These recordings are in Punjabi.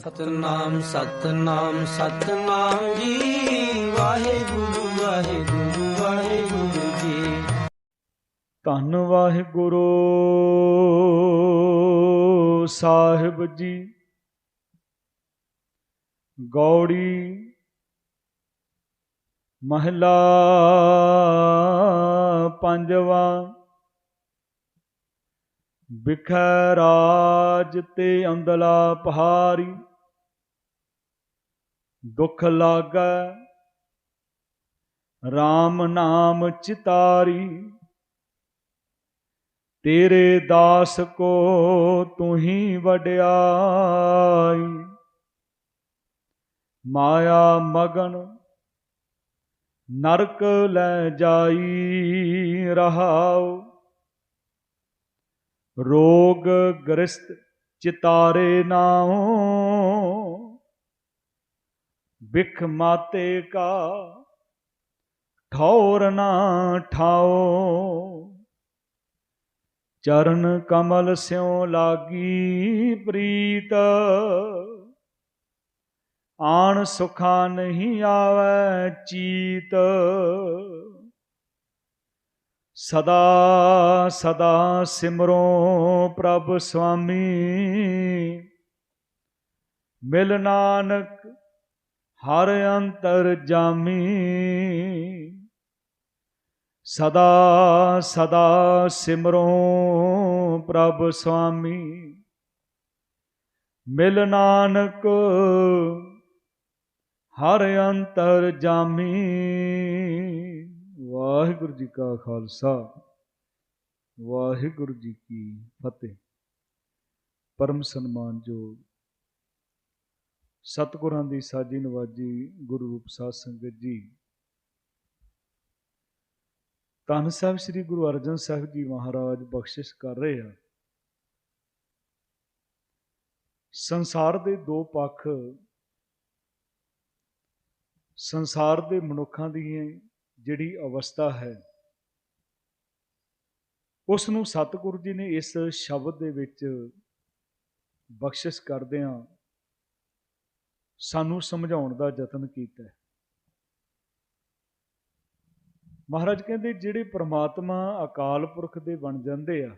ਸਤਨਾਮ ਸਤਨਾਮ ਸਤਨਾਮ ਜੀ। ਵਾਹਿਗੁਰੂ ਵਾਹਿਗੁਰੂ ਵਾਹਿਗੁਰੂ ਜੀ। ਧੰਨ ਵਾਹਿਗੁਰੂ ਸਾਹਿਬ ਜੀ। ਗੌੜੀ ਮਹਲਾ ਪੰਜਵਾ ਬਿਖੈ ਰਾਜ ਤੇ ਅੰਦਲਾ ਪਹਾਰੀ ਦੁਖ ਲਾਗੈ RAM ਨਾਮ ਚਿਤਾਰੀ। ਤੇਰੇ ਦਾਸ ਕੋ ਤੂੰ ਹੀ ਵਡਿਆਈ, ਮਾਇਆ ਮਗਨ ਨਰਕ ਲੈ ਜਾਈ ਰਹਾਓ ਰੋਗ ਗ੍ਰਸਤ ਚਿਤਾਰੇ ਨਾਉ ਬਿਖ ਮਾਤੇ ਕਾ ਠੌਰ ਨਾ ਠਾਓ ਚਰਨ ਕਮਲ ਸਿਉ ਲਾਗੀ ਪ੍ਰੀਤ, ਆਣ ਸੁਖਾ ਨਹੀਂ ਆਵੈ ਚੀਤ। ਸਦਾ ਸਦਾ ਸਿਮਰੋ ਪ੍ਰਭ ਸੁਆਮੀ। ਮਿਲ ਨਾਨਕ, ਹਰ ਅੰਤਰ ਜਾਮੀ। ਸਦਾ ਸਦਾ ਸਿਮਰੋ ਪ੍ਰਭ ਸੁਆਮੀ। ਮਿਲ ਨਾਨਕ, ਹਰ ਅੰਤਰ ਜਾਮੀ। ਵਾਹਿਗੁਰੂ ਜੀ ਕਾ ਖਾਲਸਾ, ਵਾਹਿਗੁਰੂ ਜੀ ਕੀ ਫਤਿਹ। ਪਰਮ ਸਨਮਾਨ ਜੋ ਸਤਿਗੁਰਾਂ ਦੀ ਸਾਜੀ ਨਵਾਜੀ ਗੁਰੂ ਰੂਪ ਸਾਧ ਸੰਗਤ ਜੀ, ਧੰਨ ਸਾਹਿਬ ਸ੍ਰੀ ਗੁਰੂ ਅਰਜਨ ਸਾਹਿਬ ਜੀ ਮਹਾਰਾਜ ਬਖਸ਼ਿਸ਼ ਕਰ ਰਹੇ ਆ। ਸੰਸਾਰ ਦੇ ਦੋ ਪੱਖ, ਸੰਸਾਰ ਦੇ ਮਨੁੱਖਾਂ ਦੀ ਜਿਹੜੀ ਅਵਸਥਾ ਹੈ। ਉਸ ਨੂੰ ਸਤਿਗੁਰੂ ਜੀ ਨੇ ਇਸ ਸ਼ਬਦ ਦੇ ਵਿੱਚ ਬਖਸ਼ਿਸ਼ ਕਰਦਿਆਂ ਸਾਨੂੰ ਸਮਝਾਉਣ ਦਾ ਯਤਨ ਕੀਤਾ ਹੈ। ਮਹਾਰਾਜ ਕਹਿੰਦੇ, ਜਿਹੜੇ ਪ੍ਰਮਾਤਮਾ ਅਕਾਲ ਪੁਰਖ ਦੇ ਬਣ ਜਾਂਦੇ ਆ,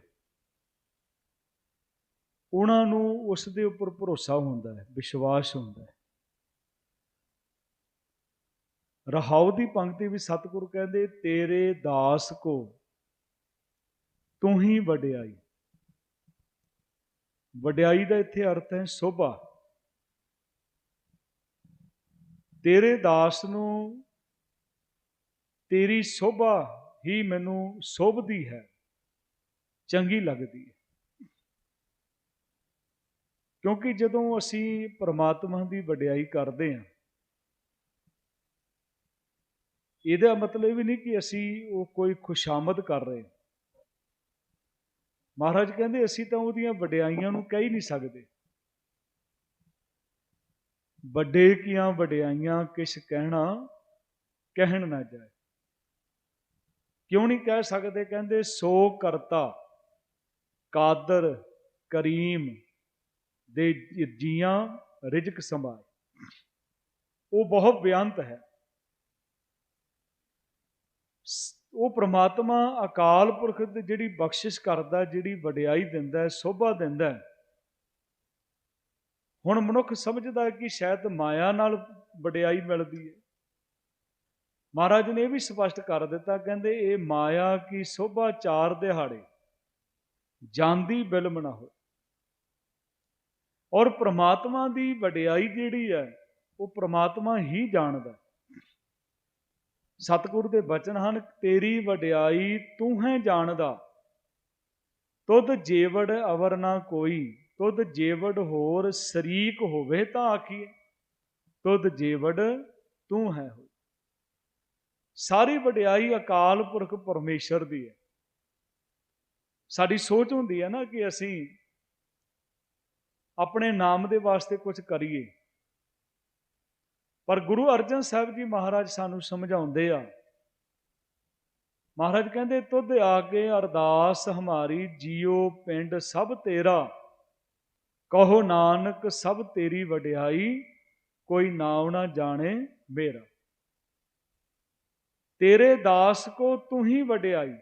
ਉਹਨਾਂ ਨੂੰ ਉਸ ਦੇ ਉੱਪਰ ਭਰੋਸਾ ਹੁੰਦਾ ਹੈ, ਵਿਸ਼ਵਾਸ ਹੁੰਦਾ ਹੈ। ਰਹਾਉ ਦੀ ਪੰਕਤੀ ਵੀ ਸਤਿਗੁਰੂ ਕਹਿੰਦੇ, ਤੇਰੇ ਦਾਸ ਕੋ ਤੂੰ ਹੀ ਵਡਿਆਈ। ਵਡਿਆਈ ਦਾ ਇੱਥੇ ਅਰਥ ਹੈ ਸੋਭਾ। ਤੇਰੇ ਦਾਸ ਨੂੰ ਤੇਰੀ ਸੋਭਾ ਹੀ ਮੈਨੂੰ ਸੋਭਦੀ ਹੈ, ਚੰਗੀ ਲੱਗਦੀ ਹੈ। ਕਿਉਂਕਿ ਜਦੋਂ ਅਸੀਂ ਪਰਮਾਤਮਾ ਦੀ ਵਡਿਆਈ ਕਰਦੇ ਹਾਂ ਇਹਦਾ ਮਤਲਬ ਇਹ ਵੀ ਨਹੀਂ ਕਿ ਅਸੀਂ ਉਹ ਕੋਈ ਖੁਸ਼ਾਮਦ ਕਰ ਰਹੇ ਮਹਾਰਾਜ ਕਹਿੰਦੇ, ਅਸੀਂ ਤਾਂ ਉਹਦੀਆਂ ਵਡਿਆਈਆਂ ਨੂੰ ਕਹਿ ਹੀ ਨਹੀਂ ਸਕਦੇ। ਵੱਡੇ ਕੀਆਂ ਵਡਿਆਈਆਂ ਕਿਛ ਕਹਿਣਾ ਕਹਿਣ ਨਾ ਜਾਏ। ਕਿਉਂ ਨਹੀਂ ਕਹਿ ਸਕਦੇ? ਕਹਿੰਦੇ, ਸੋ ਕਰਤਾ, ਕਾਦਰ, ਕਰੀਮ ਦੇ ਜੀਆਂ ਰਿਜਕ ਸੰਭਾਏ। ਉਹ ਬਹੁਤ ਬਿਆੰਤ ਹੈ। ਉਹ ਪ੍ਰਮਾਤਮਾ ਅਕਾਲ ਪੁਰਖ ਦੀ ਜਿਹੜੀ ਬਖਸ਼ਿਸ਼ ਕਰਦਾ, ਜਿਹੜੀ ਵਡਿਆਈ ਦਿੰਦਾ, ਸੋਭਾ ਦਿੰਦਾ ਹੁਣ ਮਨੁੱਖ ਸਮਝਦਾ ਕਿ ਸ਼ਾਇਦ ਮਾਇਆ ਨਾਲ ਵਡਿਆਈ ਮਿਲਦੀ ਹੈ। ਮਹਾਰਾਜ ਨੇ ਇਹ ਵੀ ਸਪਸ਼ਟ ਕਰ ਦਿੱਤਾ, ਕਹਿੰਦੇ ਇਹ ਮਾਇਆ ਕੀ ਸੋਭਾ ਚਾਰ ਦਿਹਾੜੇ ਜਾਂਦੀ ਬਿਲਮ ਨਾ ਹੋਏ। ਔਰ ਪ੍ਰਮਾਤਮਾ ਦੀ ਵਡਿਆਈ ਜਿਹੜੀ ਹੈ, ਉਹ ਪ੍ਰਮਾਤਮਾ ਹੀ ਜਾਣਦਾ ਸਤਿਗੁਰ ਦੇ ਬਚਨ ਹਨ, ਤੇਰੀ ਵਡਿਆਈ ਤੂੰ ਹੈ ਜਾਣਦਾ। ਤੁਧ ਜੀਵੜ ਅਵਰ ਨਾ ਕੋਈ, ਤੁਧ ਜੀਵੜ ਹੋਰ ਸ਼ਰੀਕ ਹੋਵੇ ਤਾਂ ਆਖੀਏ ਤੁਧ ਜੇਵੜ ਤੂੰ ਹੈ ਹੋ ਸਾਰੀ ਵਡਿਆਈ ਅਕਾਲ ਪੁਰਖ ਪਰਮੇਸ਼ਰ ਦੀ ਹੈ। ਸਾਡੀ ਸੋਚ ਹੁੰਦੀ ਹੈ ਨਾ ਕਿ ਅਸੀਂ ਆਪਣੇ ਨਾਮ ਦੇ ਵਾਸਤੇ ਕੁਝ ਕਰੀਏ। ਪਰ ਗੁਰੂ ਅਰਜਨ ਸਾਹਿਬ ਜੀ ਮਹਾਰਾਜ ਸਾਨੂੰ ਸਮਝਾਉਂਦੇ ਆ। ਮਹਾਰਾਜ ਕਹਿੰਦੇ, ਤੁਧ ਆਗੇ ਅਰਦਾਸ ਹਮਾਰੀ ਜੀਉ ਪਿੰਡ ਸਭ ਤੇਰਾ। ਕਹੋ ਨਾਨਕ ਸਭ ਤੇਰੀ ਵਡਿਆਈ, ਕੋਈ ਨਾਮ ਨਾ ਜਾਣੇ ਮੇਰਾ। ਤੇਰੇ ਦਾਸ ਕੋ ਤੂੰ ਹੀ ਵਡਿਆਈ।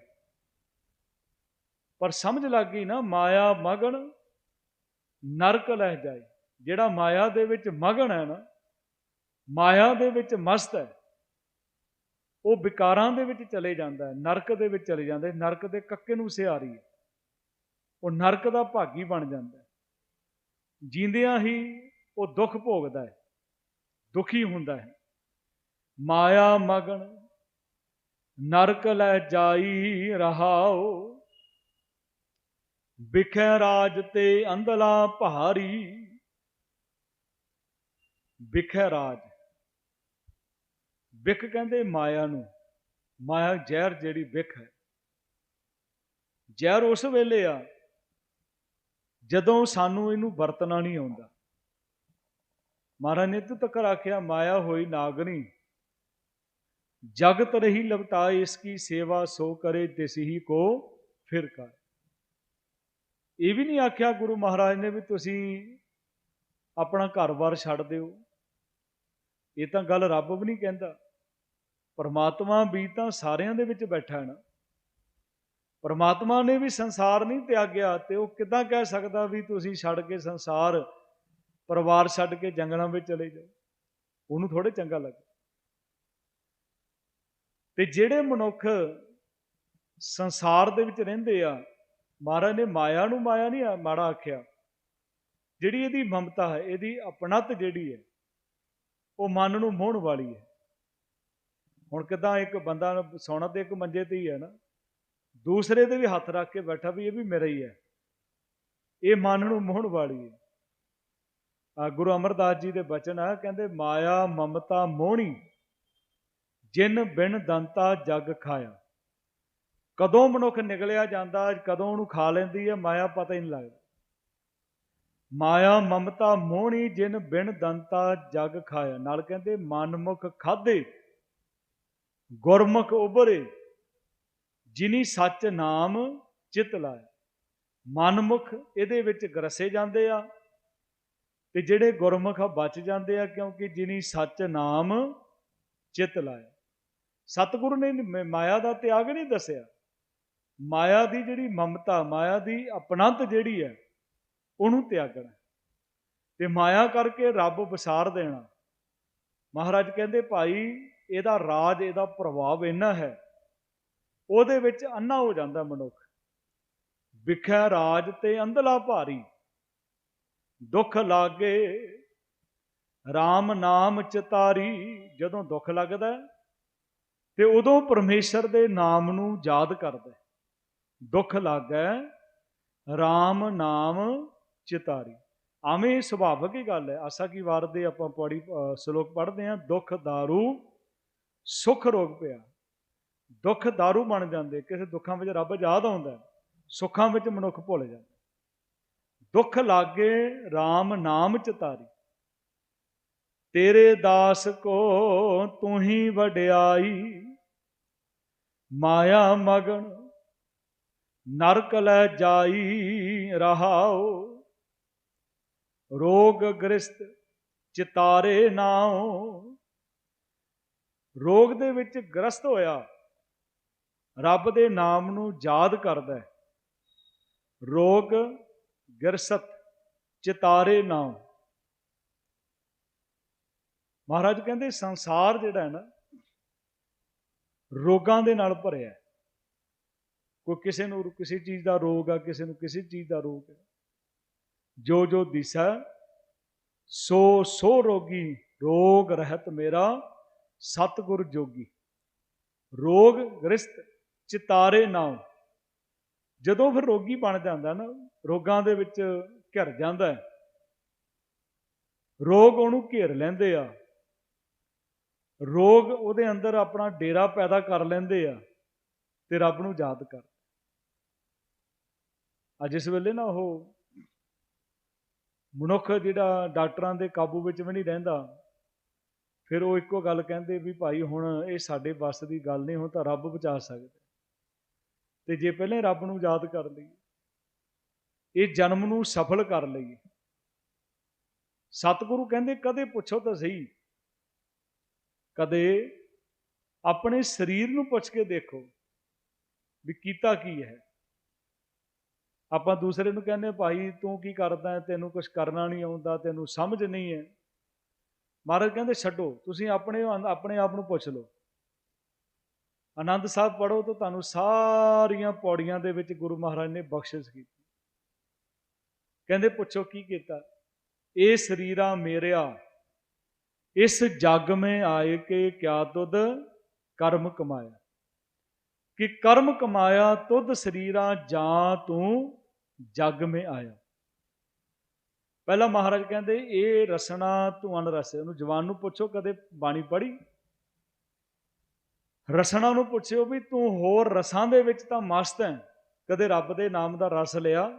ਪਰ ਸਮਝ ਲੱਗ ਗਈ ਨਾ, ਮਾਇਆ ਮਗਨ ਨਰਕ ਲਹਿ ਜਾਈ ਜਿਹੜਾ ਮਾਇਆ ਦੇ ਵਿੱਚ ਮਗਨ ਹੈ ਨਾ ਮਾਇਆ ਦੇ ਵਿੱਚ ਮਸਤ ਹੈ। ਉਹ ਵਿਕਾਰਾਂ ਦੇ ਵਿੱਚ ਚਲੇ ਜਾਂਦਾ ਹੈ, ਨਰਕ ਦੇ ਵਿੱਚ ਚਲੇ ਜਾਂਦਾ ਨਰਕ ਦੇ ਕੱਕੇ ਨੂੰ ਸਿਹਾਰੀ ਹੈ। ਉਹ ਨਰਕ ਦਾ ਭਾਗੀ ਬਣ ਜਾਂਦਾ ਹੈ। ਜੀਂਦਿਆਂ ਹੀ ਉਹ ਦੁੱਖ ਭੋਗਦਾ ਹੈ, ਦੁਖੀ ਹੁੰਦਾ ਹੈ। ਮਾਇਆ ਮਗਨ, ਨਰਕ ਲੈ ਜਾਈ ਰਹਾਓ। ਬਿਖੈ ਰਾਜ ਤੇ ਅੰਧਲਾ ਭਾਰੀ। ਬਿਖੈ ਰਾਜ। ਬਿਖ ਕਹਿੰਦੇ ਮਾਇਆ ਨੂੰ। ਮਾਇਆ ਜ਼ਹਿਰ ਜਿਹੜੀ ਬਿਖ ਹੈ। ਜ਼ਹਿਰ ਉਸ ਵੇਲੇ ਆ ਜਦੋਂ ਸਾਨੂੰ ਇਹਨੂੰ ਵਰਤਣਾ ਨਹੀਂ ਆਉਂਦਾ। ਮਹਾਰਾਜ ਨੇ ਤੂੰ ਤੱਕ ਆਖਿਆ, ਮਾਇਆ ਹੋਈ ਨਾਗਣੀ ਜਗਤ ਰਹੀ ਲਵਟਾਏ ਇਸ ਕੀ ਸੇਵਾ ਸੋ ਕਰੇ, ਤਿਸ ਹੀ ਕੋ ਫਿਰ ਕਰ। ਇਹ ਵੀ ਨਹੀਂ ਆਖਿਆ ਗੁਰੂ ਮਹਾਰਾਜ ਨੇ ਵੀ ਤੁਸੀਂ ਆਪਣਾ ਘਰ-ਬਾਰ ਛੱਡ ਦਿਓ। ਇਹ ਤਾਂ ਗੱਲ ਰੱਬ ਵੀ ਨਹੀਂ ਕਹਿੰਦਾ। ਪਰਮਾਤਮਾ ਵੀ ਤਾਂ ਸਾਰਿਆਂ ਦੇ ਵਿੱਚ ਬੈਠਾ ਹੈ ਨਾ। ਪਰਮਾਤਮਾ ਨੇ ਵੀ ਸੰਸਾਰ ਨਹੀਂ ਤਿਆਗਿਆ ਤੇ ਉਹ ਕਿਦਾਂ ਕਹਿ ਸਕਦਾ ਵੀ ਤੁਸੀਂ ਛੱਡ ਕੇ ਸੰਸਾਰ, ਪਰਿਵਾਰ ਛੱਡ ਕੇ ਜੰਗਲਾਂ ਵਿੱਚ ਚਲੇ ਜਾਓ? ਉਹਨੂੰ ਥੋੜੇ ਚੰਗਾ ਲੱਗੇ। ਤੇ ਜਿਹੜੇ ਮਨੁੱਖ ਸੰਸਾਰ ਦੇ ਵਿੱਚ ਰਹਿੰਦੇ ਆ, ਮਹਾਰਾਜ ਨੇ ਮਾਇਆ ਨੂੰ ਮਾਇਆ ਨਹੀਂ ਮਾੜਾ ਆਖਿਆ। ਜਿਹੜੀ ਇਹਦੀ ਮਮਤਾ ਹੈ, ਇਹਦੀ ਅਪਣਤ ਜਿਹੜੀ ਹੈ, ਉਹ ਮਨ ਨੂੰ ਮੋਹਣ ਵਾਲੀ ਹੈ। ਹੁਣ ਕਿਦਾਂ ਇੱਕ ਬੰਦਾ ਸੌਣਾ ਤੇ ਇੱਕ ਮੰਜੇ ਤੇ ਹੀ ਹੈ ਨਾ, ਦੂਸਰੇ ਦੇ ਵੀ ਹੱਥ ਰੱਖ ਕੇ ਬੈਠਾ ਵੀ ਇਹ ਵੀ ਮੇਰਾ ਹੀ ਹੈ। ਇਹ ਮਨ ਨੂੰ ਮੋਹਣ ਵਾਲੀ ਹੈ। ਆ ਗੁਰੂ ਅਮਰਦਾਸ ਜੀ ਦੇ ਬਚਨ ਆ, ਕਹਿੰਦੇ, ਮਾਇਆ, ਮਮਤਾ, ਮੋਹਣੀ, ਜਿਨ ਬਿਨ ਦੰਤਾ ਜਗ ਖਾਇਆ। ਕਦੋਂ ਮਨੁੱਖ ਨਿਕਲਿਆ ਜਾਂਦਾ, ਕਦੋਂ ਉਹਨੂੰ ਖਾ ਲੈਂਦੀ ਹੈ, ਮਾਇਆ ਪਤਾ ਹੀ ਨਹੀਂ ਲੱਗਦਾ। ਮਾਇਆ, ਮਮਤਾ, ਮੋਹਣੀ, ਜਿਨ ਬਿਨ ਦੰਤਾ ਜਗ ਖਾਇਆ। ਨਾਲ ਕਹਿੰਦੇ, ਮਨਮੁਖ ਖਾਦੇ ਗੁਰਮੁਖ ਉਬਰੇ ਜਿਨੀ ਸੱਚ ਨਾਮ ਚਿਤ ਲਾਇਆ ਮਨਮੁਖ ਇਹਦੇ ਵਿੱਚ ਗਰਸੇ ਜਾਂਦੇ ਆ ਤੇ ਜਿਹੜੇ ਗੁਰਮੁਖ ਆ ਬਚ ਜਾਂਦੇ ਆ ਕਿਉਂਕਿ ਜਿਨੀ ਸੱਚ ਨਾਮ ਚਿਤ ਲਾਇਆ ਸਤਿਗੁਰੂ ਨੇ ਮਾਇਆ ਦਾ ਤਿਆਗ ਨਹੀਂ ਦੱਸਿਆ। ਮਾਇਆ ਦੀ ਜਿਹੜੀ ਮਮਤਾ, ਮਾਇਆ ਦੀ ਅਪਣਤ ਜਿਹੜੀ ਹੈ, ਉਹਨੂੰ ਤਿਆਗਣਾ ਤੇ ਮਾਇਆ ਕਰਕੇ ਰੱਬ ਵਿਸਾਰ ਦੇਣਾ। ਮਹਾਰਾਜ ਕਹਿੰਦੇ, ਭਾਈ ਇਹਦਾ ਰਾਜ, ਇਹਦਾ ਪ੍ਰਭਾਵ ਇੰਨਾ ਹੈ, ਉਹਦੇ ਵਿੱਚ ਅੰਨਾ ਹੋ ਜਾਂਦਾ ਮਨੁੱਖ। ਵਿਖੈ ਰਾਜ ਤੇ ਅੰਧਲਾ ਭਾਰੀ, ਦੁੱਖ ਲਾਗੇ RAM ਨਾਮ ਚਿਤਾਰੀ ਜਦੋਂ ਦੁੱਖ ਲੱਗਦਾ ਤੇ ਉਦੋਂ ਪਰਮੇਸ਼ਰ ਦੇ ਨਾਮ ਨੂੰ ਯਾਦ ਕਰਦਾ ਹੈ। ਦੁੱਖ ਲੱਗੈ RAM ਨਾਮ ਚਿਤਾਰੀ ਆਵੇਂ ਸੁਭਾਵਿਕ ਹੀ ਗੱਲ ਹੈ। ਆਸਾ ਕੀ ਵਾਰ ਦੇ ਆਪਾਂ ਪੌੜੀ ਸ਼ਲੋਕ ਪੜ੍ਹਦੇ ਹਾਂ, ਦੁੱਖ दारू ਸੁਖ ਰੋਗ ਪਿਆ। ਦੁੱਖ दारू ਬਣ ਜਾਂਦੇ, ਕਿਸੇ ਦੁੱਖਾਂ ਵਿੱਚ ਰੱਬ ਯਾਦ ਆਉਂਦਾ ਸੁੱਖਾਂ ਵਿੱਚ ਮਨੁੱਖ ਭੁੱਲ ਜਾਂਦਾ ਦੁੱਖ ਲਾਗੇ RAM ਨਾਮ ਚਿਤਾਰੀ ਤੇਰੇ। ਦਾਸ ਕੋ ਤੂੰ ਹੀ ਵਡਿਆਈ, ਮਾਇਆ ਮਗਨ ਨਰਕ ਲੈ ਜਾਈ ਰਹਾਓ ਰੋਗ ਗ੍ਰਸਤ ਚਿਤਾਰੇ ਨਾਉ ਰੋਗ ਦੇ ਵਿੱਚ ਗ੍ਰਸਤ ਹੋਇਆ, ਰੱਬ ਦੇ ਨਾਮ ਨੂੰ ਯਾਦ ਕਰਦਾ ਹੈ। ਰੋਗ ਗ੍ਰਸਤ, ਚਿਤਾਰੇ ਨਾਮ। ਮਹਾਰਾਜ ਕਹਿੰਦੇ ਸੰਸਾਰ ਜਿਹੜਾ ਹੈ ਨਾ, ਰੋਗਾਂ ਦੇ ਨਾਲ ਭਰਿਆ ਹੈ। ਕੋਈ ਕਿਸੇ ਨੂੰ ਕਿਸੇ ਚੀਜ਼ ਦਾ ਰੋਗ ਆ, ਕਿਸੇ ਨੂੰ ਕਿਸੇ ਚੀਜ਼ ਦਾ ਰੋਗ ਹੈ। ਜੋ ਜੋ ਦਿਸਾ ਸੋ ਸੋ ਰੋਗੀ ਰੋਗ ਰਹਿਤ ਮੇਰਾ। ਸਤਗੁਰ ਜੋਗੀ, ਰੋਗ ਗ੍ਰਸਤ ਚਿਤਾਰੇ ਨਾਉ। ਜਦੋਂ ਫਿਰ ਰੋਗੀ ਬਣ ਜਾਂਦਾ ਨਾ, ਰੋਗਾਂ ਦੇ ਵਿੱਚ ਘਿਰ ਜਾਂਦਾ ਹੈ। ਰੋਗ ਉਹਨੂੰ ਘੇਰ ਲੈਂਦੇ ਆ। ਰੋਗ ਉਹਦੇ ਅੰਦਰ ਆਪਣਾ ਡੇਰਾ ਪੈਦਾ ਕਰ ਲੈਂਦੇ ਆ ਤੇ ਰੱਬ ਨੂੰ ਯਾਦ ਕਰ। ਅੱਜ ਇਸ ਵੇਲੇ ਨਾ ਉਹ ਮਨੁੱਖ ਜਿਹੜਾ ਡਾਕਟਰਾਂ ਦੇ ਕਾਬੂ ਵਿੱਚ ਵੀ ਨਹੀਂ ਰਹਿੰਦਾ ਫਿਰ ਉਹ ਇੱਕੋ ਗੱਲ ਕਹਿੰਦੇ ਵੀ ਭਾਈ ਹੁਣ ਇਹ ਸਾਡੇ ਵੱਸ ਦੀ ਗੱਲ ਨਹੀਂ, ਹੁਣ ਤਾਂ ਰੱਬ ਬਚਾ ਸਕਦਾ। ਤੇ ਜੇ ਪਹਿਲੇ ਰੱਬ ਨੂੰ ਯਾਦ ਕਰ ਲਈਏ, ਇਹ ਜਨਮ ਨੂੰ ਸਫਲ ਕਰ ਲਈਏ। ਸਤਿਗੁਰੂ ਕਹਿੰਦੇ ਕਦੇ ਪੁੱਛੋ ਤਾਂ ਸਹੀ। ਕਦੇ ਆਪਣੇ ਸਰੀਰ ਨੂੰ ਪੁੱਛ ਕੇ ਦੇਖੋ ਵੀ ਕੀਤਾ ਕੀ ਹੈ। ਆਪਾਂ ਦੂਸਰੇ ਨੂੰ ਕਹਿੰਦੇ ਭਾਈ ਤੂੰ ਕੀ ਕਰਦਾ ਤੈਨੂੰ ਕੁਝ ਕਰਨਾ ਨਹੀਂ ਆਉਂਦਾ, ਤੈਨੂੰ ਸਮਝ ਨਹੀਂ ਹੈ। ਮਹਾਰਾਜ ਕਹਿੰਦੇ, ਛੱਡੋ, ਤੁਸੀਂ ਆਪਣੇ ਆਪਣੇ ਆਪ ਨੂੰ ਪੁੱਛ ਲਓ। ਆਨੰਦ ਸਾਹਿਬ ਪੜੋ ਤਾਂ ਤੁਹਾਨੂੰ ਸਾਰੀਆਂ ਪੌੜੀਆਂ ਦੇ ਵਿੱਚ ਗੁਰੂ ਮਹਾਰਾਜ ਨੇ ਬਖਸ਼ਿਸ਼ ਕੀਤੀ। ਕਹਿੰਦੇ, ਪੁੱਛੋ ਕੀ ਕੀਤਾ? ਇਹ ਸਰੀਰਾ ਮੇਰਿਆ, ਇਸ ਜਗ ਮੇ ਆਏ ਕੇ ਕਿਆ ਤੁਧ ਕਰਮ ਕਮਾਇਆ? ਕਿ ਕਰਮ ਕਮਾਇਆ, ਤੁਧ ਸਰੀਰਾ ਜਾਂ ਤੂੰ ਜਗ ਮੇ ਆਇਆ। ਪਹਿਲਾਂ ਮਹਾਰਾਜ ਕਹਿੰਦੇ, ਇਹ ਰਸਨਾ ਤੂੰ ਅਨਰਸ ਉਹਨੂੰ ਜਵਾਨ ਨੂੰ ਪੁੱਛੋ, ਕਦੇ ਬਾਣੀ ਪੜ੍ਹੀ? ਰਸਨਾ ਨੂੰ ਪੁੱਛਿਓ ਵੀ ਤੂੰ ਹੋਰ ਰਸਾਂ ਦੇ ਵਿੱਚ ਤਾਂ ਮਸਤ ਹੈ। ਕਦੇ ਰੱਬ ਦੇ ਨਾਮ ਦਾ ਰਸ ਲਿਆ?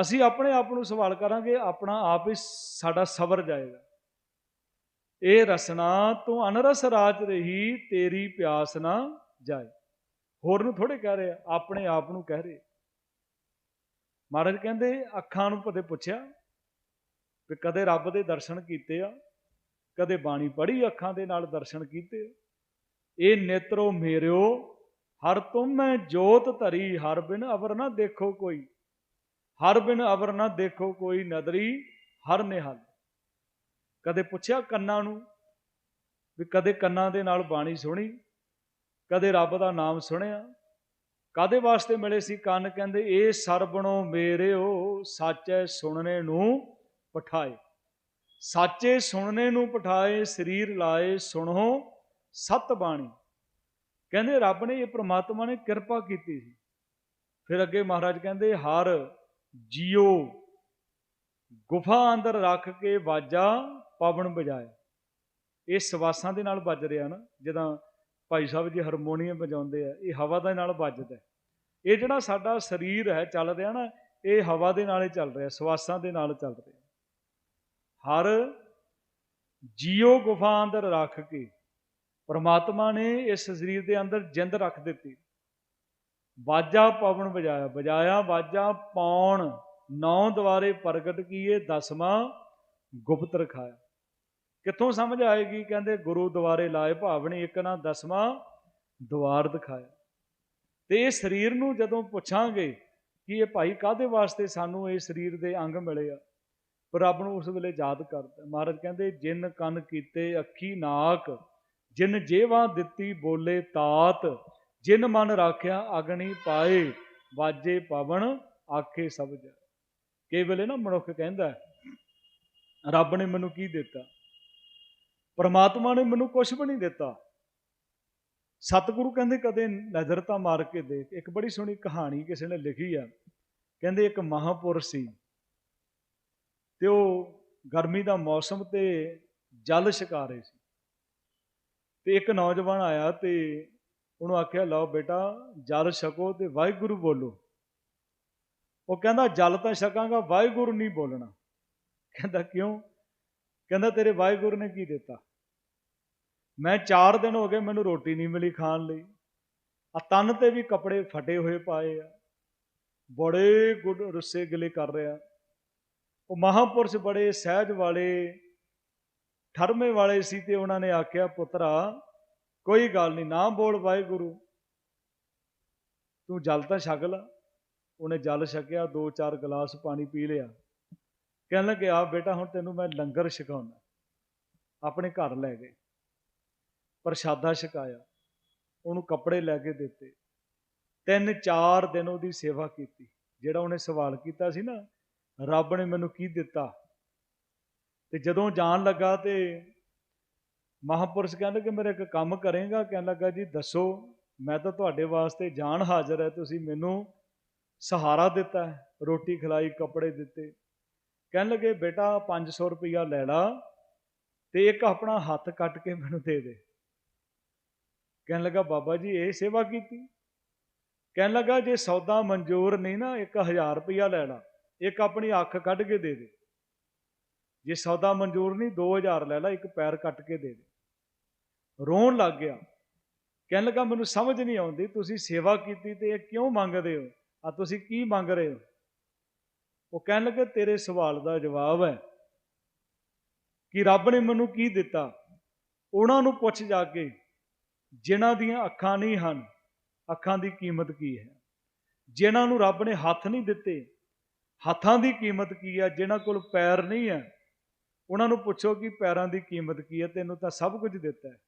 ਅਸੀਂ ਆਪਣੇ ਆਪ ਨੂੰ ਸਵਾਲ ਕਰਾਂਗੇ, ਆਪਣਾ ਆਪ ਹੀ ਸਾਡਾ ਸਬਰ ਜਾਏਗਾ। ਇਹ ਰਸਨਾ ਤੂੰ ਅਨਰਸ ਰਾਜ ਰਹੀ, ਤੇਰੀ ਪਿਆਸ ਨਾ ਜਾਏ। ਹੋਰ ਨੂੰ ਥੋੜੇ ਕਹਿ ਰਿਹਾ, ਆਪਣੇ ਆਪ ਨੂੰ ਕਹਿ ਰਹੇ। ਮਹਾਰਾਜ ਕਹਿੰਦੇ ਅੱਖਾਂ ਨੂੰ ਕਦੇ ਪੁੱਛਿਆ ਵੀ ਕਦੇ ਰੱਬ ਦੇ ਦਰਸ਼ਨ ਕੀਤੇ ਆ? ਕਦੇ ਬਾਣੀ ਪੜ੍ਹੀ ਅੱਖਾਂ ਦੇ ਨਾਲ ਦਰਸ਼ਨ ਕੀਤੇ ਇਹ ਨੇਤਰੋ ਮੇਰਿਓ, ਹਰ ਤੁਮੈ ਜੋਤ ਧਰੀ, ਹਰ ਬਿਨ ਅਵਰ ਨਾ ਦੇਖੋ ਕੋਈ। ਹਰ ਬਿਨ ਅਵਰ ਨਾ ਦੇਖੋ ਕੋਈ ਨਦਰੀ, ਹਰ ਨਿਹਾਲ। ਕਦੇ ਪੁੱਛਿਆ ਕੰਨਾਂ ਨੂੰ ਵੀ ਕਦੇ ਕੰਨਾਂ ਦੇ ਨਾਲ ਬਾਣੀ ਸੁਣੀ? ਕਦੇ ਰੱਬ ਦਾ ਨਾਮ ਸੁਣਿਆ? ਕਾਦੇ ਵਾਸਤੇ ਮਿਲੇ ਸੀ? ਕੰਨ ਕਹਿੰਦੇ, ਇਹ ਸਰਬਣੋ ਮੇਰਿਓ, ਸਾਚੈ ਸੁਣਨੇ ਨੂੰ ਪਠਾਏ। ਸਾਚੇ ਸੁਣਨੇ ਨੂੰ ਪਠਾਏ, ਸਰੀਰ ਲਾਏ ਸੁਣੋ ਸਤ ਬਾਣੀ। ਕਹਿੰਦੇ, ਰੱਬ ਨੇ ਇਹ ਪ੍ਰਮਾਤਮਾ ਨੇ ਕਿਰਪਾ ਕੀਤੀ ਸੀ। ਫਿਰ ਅੱਗੇ ਮਹਾਰਾਜ ਕਹਿੰਦੇ, ਹਰ ਜੀਓ, ਗੁਫਾ ਅੰਦਰ ਰੱਖ ਕੇ ਬਾਜਾ ਪਵਨ ਬਜਾਏ। ਇਹ ਸਵਾਸਾਂ ਦੇ ਨਾਲ ਵੱਜ ਰਿਹਾ ਨਾ, ਜਦੋਂ ਭਾਈ ਸਾਹਿਬ ਜੀ ਹਾਰਮੋਨੀਅਮ ਵਜਾਉਂਦੇ ਆ, ਇਹ ਹਵਾ ਦੇ ਨਾਲ ਵੱਜਦਾ ਇਹ ਜਿਹੜਾ ਸਾਡਾ ਸਰੀਰ ਹੈ ਚੱਲ ਰਿਹਾ ਨਾ, ਇਹ ਹਵਾ ਦੇ ਨਾਲ ਹੀ ਚੱਲ ਰਿਹਾ, ਸਵਾਸਾਂ ਦੇ ਨਾਲ ਚੱਲ ਰਿਹਾ। ਹਰ ਜੀਓ ਗੁਫਾ ਅੰਦਰ ਰੱਖ ਕੇ ਪਰਮਾਤਮਾ ਨੇ ਇਸ ਸਰੀਰ ਦੇ ਅੰਦਰ ਜਿੰਦ ਰੱਖ ਦਿੱਤੀ। ਬਾਜਾ ਪਵਨ ਵਜਾਇਆ ਵਜਾਇਆ ਬਾਜਾ ਪੌਣ ਨੌ ਦੁਆਰੇ ਪ੍ਰਗਟ ਕੀਏ, ਦਸਵਾਂ ਗੁਪਤ ਰਖਾਇਆ। ਕਿੱਥੋਂ ਸਮਝ ਆਏਗੀ? ਕਹਿੰਦੇ ਗੁਰੂ ਦੁਆਰੇ ਲਾਏ ਭਾਵਨੀ ਇੱਕ ਨਾ ਦਸਵਾਂ ਦੁਆਰ ਦਿਖਾਇਆ। ਤੇ ਇਹ ਸਰੀਰ ਨੂੰ ਜਦੋਂ ਪੁੱਛਾਂਗੇ ਕਿ ਇਹ ਭਾਈ ਕਾਦੇ ਵਾਸਤੇ ਸਾਨੂੰ ਇਹ ਸਰੀਰ ਦੇ ਅੰਗ ਮਿਲੇ ਆ, ਪਰ ਰੱਬ ਨੂੰ ਉਸ ਵੇਲੇ ਯਾਦ ਕਰਦਾ। ਮਹਾਰਾਜ ਕਹਿੰਦੇ, ਜਿਨ ਕੰਨ ਕੀਤੇ ਅੱਖੀ ਨਾਕ, ਜਿਨ ਜੇਵਾ ਦਿੱਤੀ ਬੋਲੇ ਤਾਤ, ਜਿਨ ਮਨ ਰਾਖਿਆ ਅਗਣੀ ਪਾਏ, ਵਾਜੇ ਪਵਨ ਆਖੇ ਸਬਜ। ਜਾ ਕਈ ਵੇਲੇ ਨਾ ਮਨੁੱਖ ਕਹਿੰਦਾ, ਰੱਬ ਨੇ ਮੈਨੂੰ ਕੀ ਦਿੱਤਾ? ਪਰਮਾਤਮਾ ਨੇ ਮੈਨੂੰ ਕੁਝ ਵੀ ਨਹੀਂ ਦਿੱਤਾ। ਸਤਿਗੁਰੂ ਕਹਿੰਦੇ ਕਦੇ ਨਜ਼ਰ ਤਾਂ ਮਾਰ ਕੇ ਦੇਖ। ਇੱਕ ਬੜੀ ਸੋਹਣੀ ਕਹਾਣੀ ਕਿਸੇ ਨੇ ਲਿਖੀ ਆ। ਕਹਿੰਦੇ ਇੱਕ ਮਹਾਪੁਰਸ਼ ਸੀ। ਤੇ ਉਹ ਗਰਮੀ ਦਾ ਮੌਸਮ ਤੇ ਜਲ ਛਕਾ ਰਹੇ ਸੀ। ਤੇ ਇੱਕ ਨੌਜਵਾਨ ਆਇਆ ਤੇ ਉਹਨੂੰ ਆਖਿਆ, ਲਓ ਬੇਟਾ, ਜਲ ਛਕੋ ਤੇ ਵਾਹਿਗੁਰੂ ਬੋਲੋ। ਉਹ ਕਹਿੰਦਾ, ਜਲ ਤਾਂ ਛਕਾਂਗਾ, ਵਾਹਿਗੁਰੂ ਨਹੀਂ ਬੋਲਣਾ। ਕਹਿੰਦਾ, ਕਿਉਂ? ਕਹਿੰਦਾ, ਤੇਰੇ ਵਾਹਿਗੁਰੂ ਨੇ ਕੀ ਦਿੱਤਾ? ਮੈਂ 4 ਦਿਨ ਹੋ ਗਏ ਮੈਨੂੰ ਰੋਟੀ ਨਹੀਂ ਮਿਲੀ ਖਾਣ ਲਈ। ਆ ਤਨ ਤੇ ਵੀ ਕੱਪੜੇ ਫਟੇ ਹੋਏ ਪਾਏ ਆ। ਬੜੇ ਗੁੱਡ ਰੁੱਸੇ ਗਲੇ ਕਰ ਰਿਹਾ। ਉਹ ਮਹਾਪੁਰਸ਼ ਬੜੇ ਸਹਿਜ ਵਾਲੇ, ਠਰਮੇ ਵਾਲੇ ਸੀ ਤੇ ਉਹਨਾਂ ਨੇ ਆਖਿਆ, ਪੁੱਤਰਾ, ਕੋਈ ਗੱਲ ਨਹੀਂ, ਨਾ ਬੋਲ ਵਾਹਿਗੁਰੂ। ਤੂੰ ਜਲ ਤਾਂ ਛਕ ਲਾ। ਉਹਨੇ ਜਲ ਛਕਿਆ, ਦੋ ਚਾਰ ਗਲਾਸ ਪਾਣੀ ਪੀ ਲਿਆ। ਕਹਿਣ ਲੱਗੇ ਆ ਬੇਟਾ, ਹੁਣ ਤੈਨੂੰ ਮੈਂ ਲੰਗਰ ਛਕਾਉਣਾ। ਆਪਣੇ ਘਰ ਲੈ ਗਏ। ਪ੍ਰਸ਼ਾਦਾ ਛਕਾਇਆ, ਉਹਨੂੰ ਕੱਪੜੇ ਲੈ ਕੇ ਦਿੱਤੇ। ਤਿੰਨ ਚਾਰ ਦਿਨ ਉਹਦੀ ਸੇਵਾ ਕੀਤੀ, ਜਿਹੜਾ ਉਹਨੇ ਸਵਾਲ ਕੀਤਾ ਸੀ ਨਾ, ਰੱਬ ਨੇ ਮੈਨੂੰ ਕੀ ਦਿੱਤਾ? ਤੇ ਜਦੋਂ ਜਾਣ ਲੱਗਾ ਤੇ ਮਹਾਪੁਰਸ਼ ਕਹਿੰਦੇ ਕਿ ਮੇਰੇ ਇੱਕ ਕੰਮ ਕਰੇਗਾ, ਕਹਿਣ ਲੱਗਾ, ਜੀ ਦੱਸੋ, ਮੈਂ ਤਾਂ ਤੁਹਾਡੇ ਵਾਸਤੇ ਜਾਨ ਹਾਜ਼ਰ ਹੈ, ਤੁਸੀਂ ਮੈਨੂੰ ਸਹਾਰਾ ਦਿੱਤਾ ਰੋਟੀ ਖਿਲਾਈ, ਕੱਪੜੇ ਦਿੱਤੇ। ਕਹਿਣ ਲੱਗੇ, ਬੇਟਾ 500 ਰੁਪਇਆ ਲੈ ਲਾ ਤੇ ਇੱਕ ਆਪਣਾ ਹੱਥ ਕੱਟ ਕੇ ਮੈਨੂੰ ਦੇ ਦੇ। ਕਹਿਣ ਲੱਗਾ, ਬਾਬਾ ਜੀ, ਇਹ ਸੇਵਾ ਕੀਤੀ। ਕਹਿਣ ਲੱਗਾ, ਜੇ ਸੌਦਾ ਮਨਜ਼ੂਰ ਨਹੀਂ ਨਾ 1000 ਰੁਪਇਆ ਲੈ ਲਾ, ਇੱਕ ਆਪਣੀ ਅੱਖ ਕੱਢ ਕੇ ਦੇ ਦੇ। ਜੇ ਸੌਦਾ ਮਨਜ਼ੂਰ ਨਹੀਂ 2000 ਲੈ ਲਾ, ਇੱਕ ਪੈਰ ਕੱਟ ਕੇ ਦੇ ਦੇ। ਰੋਣ ਲੱਗ ਗਿਆ। ਕਹਿਣ ਲੱਗਾ, ਮੈਨੂੰ ਸਮਝ ਨਹੀਂ ਆਉਂਦੀ, ਤੁਸੀਂ ਸੇਵਾ ਕੀਤੀ ਤੇ ਇਹ ਕਿਉਂ ਮੰਗਦੇ ਹੋ? ਆ ਤੁਸੀਂ ਕੀ ਮੰਗ ਰਹੇ ਹੋ? ਉਹ ਕਹਿਣ ਲੱਗੇ, ਤੇਰੇ ਸਵਾਲ ਦਾ ਜਵਾਬ ਹੈ ਕਿ ਰੱਬ ਨੇ ਮੈਨੂੰ ਕੀ ਦਿੱਤਾ? ਉਹਨਾਂ ਨੂੰ ਪੁੱਛ ਜਾ ਕੇ ਜਿਨ੍ਹਾਂ ਦੀਆਂ ਅੱਖਾਂ ਨਹੀਂ ਹਨ, ਅੱਖਾਂ ਦੀ ਕੀਮਤ ਕੀ ਹੈ? ਜਿਨ੍ਹਾਂ ਨੂੰ ਰੱਬ ਨੇ ਹੱਥ ਨਹੀਂ ਦਿੱਤੇ, ਹੱਥਾਂ ਦੀ ਕੀਮਤ ਕੀ ਹੈ? ਜਿਨ੍ਹਾਂ ਕੋਲ ਪੈਰ ਨਹੀਂ ਹੈ, ਉਹਨਾਂ ਨੂੰ ਪੁੱਛੋ ਕਿ ਪੈਰਾਂ ਦੀ ਕੀਮਤ ਕੀ ਹੈ? ਤੈਨੂੰ ਤਾਂ ਸਭ ਕੁਝ ਦਿੱਤਾ ਹੈ।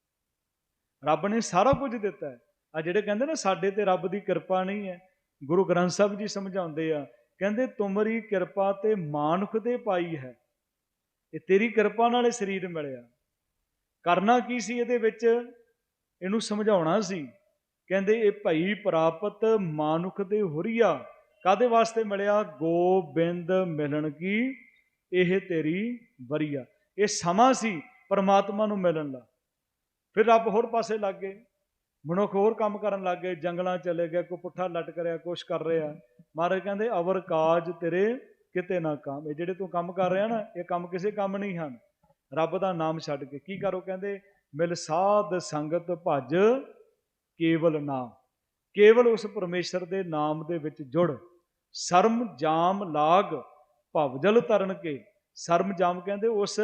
ਰੱਬ ਨੇ ਸਾਰਾ ਕੁਝ ਦਿੱਤਾ ਹੈ। ਆ ਜਿਹੜੇ ਕਹਿੰਦੇ ਨਾ, ਸਾਡੇ ਤੇ ਰੱਬ ਦੀ ਕਿਰਪਾ ਨਹੀਂ ਹੈ, ਗੁਰੂ ਗ੍ਰੰਥ ਸਾਹਿਬ ਜੀ ਸਮਝਾਉਂਦੇ ਆ, ਕਹਿੰਦੇ, ਤੁਮਰੀ ਕਿਰਪਾ ਤੇ ਮਾਨੁਖ ਦੇ ਪਾਈ ਹੈ, ਇਹ ਤੇਰੀ ਕਿਰਪਾ ਨਾਲ ਇਹ ਸਰੀਰ ਮਿਲਿਆ। ਕਰਨਾ ਕੀ ਸੀ ਇਹਦੇ ਵਿੱਚ? ਇਹਨੂੰ ਸਮਝਾਉਣਾ ਸੀ। ਕਹਿੰਦੇ, ਇਹ ਭਈ ਪ੍ਰਾਪਤ ਮਾਨੁਖ ਦੇ ਹੁਰੀਆ ਕਾਦੇ ਵਾਸਤੇ ਮਿਲਿਆ? ਗੋਬਿੰਦ ਮਿਲਣ ਕੀ? ਇਹ ਤੇਰੀ ਵਰੀਆ। ਇਹ ਸਮਾਂ ਸੀ ਪਰਮਾਤਮਾ ਨੂੰ ਮਿਲਣ ਦਾ। ਫਿਰ ਰੱਬ ਹੋਰ ਪਾਸੇ ਲੱਗ ਗਏ। ਮਨੁੱਖ ਹੋਰ ਕੰਮ ਕਰਨ ਲੱਗ ਗਏ। ਜੰਗਲਾਂ ਚਲੇ ਗਏ ਕੋ ਪੁੱਠਾ ਲਟਕ ਰਿਹਾ, ਕੁਛ ਕਰ ਰਿਹਾ। ਮਹਾਰਾਜ ਕਹਿੰਦੇ, ਅਵਰ ਕਾਜ ਤੇਰੇ ਕਿਤੇ ਨਾ ਕੰਮ। ਇਹ ਜਿਹੜੇ ਤੂੰ ਕੰਮ ਕਰ ਰਿਹਾ ਨਾ, ਇਹ ਕੰਮ ਕਿਸੇ ਕੰਮ ਨਹੀਂ ਹਨ। ਰੱਬ ਦਾ ਨਾਮ ਛੱਡ ਕੇ। ਕੀ ਕਰੋ ਕਹਿੰਦੇ? ਮਿਲ ਸਾਧ ਸੰਗਤ ਭਜ ਕੇਵਲ ਨਾਮ। ਕੇਵਲ ਉਸ ਪਰਮੇਸ਼ਰ ਦੇ ਨਾਮ ਦੇ ਵਿੱਚ ਜੁੜ। ਸਰਮ ਜਾਮ ਲਾਗ ਭਵਜਲ ਤਰਨ ਕੇ। ਸਰਮ ਜਾਮ ਕਹਿੰਦੇ ਉਸ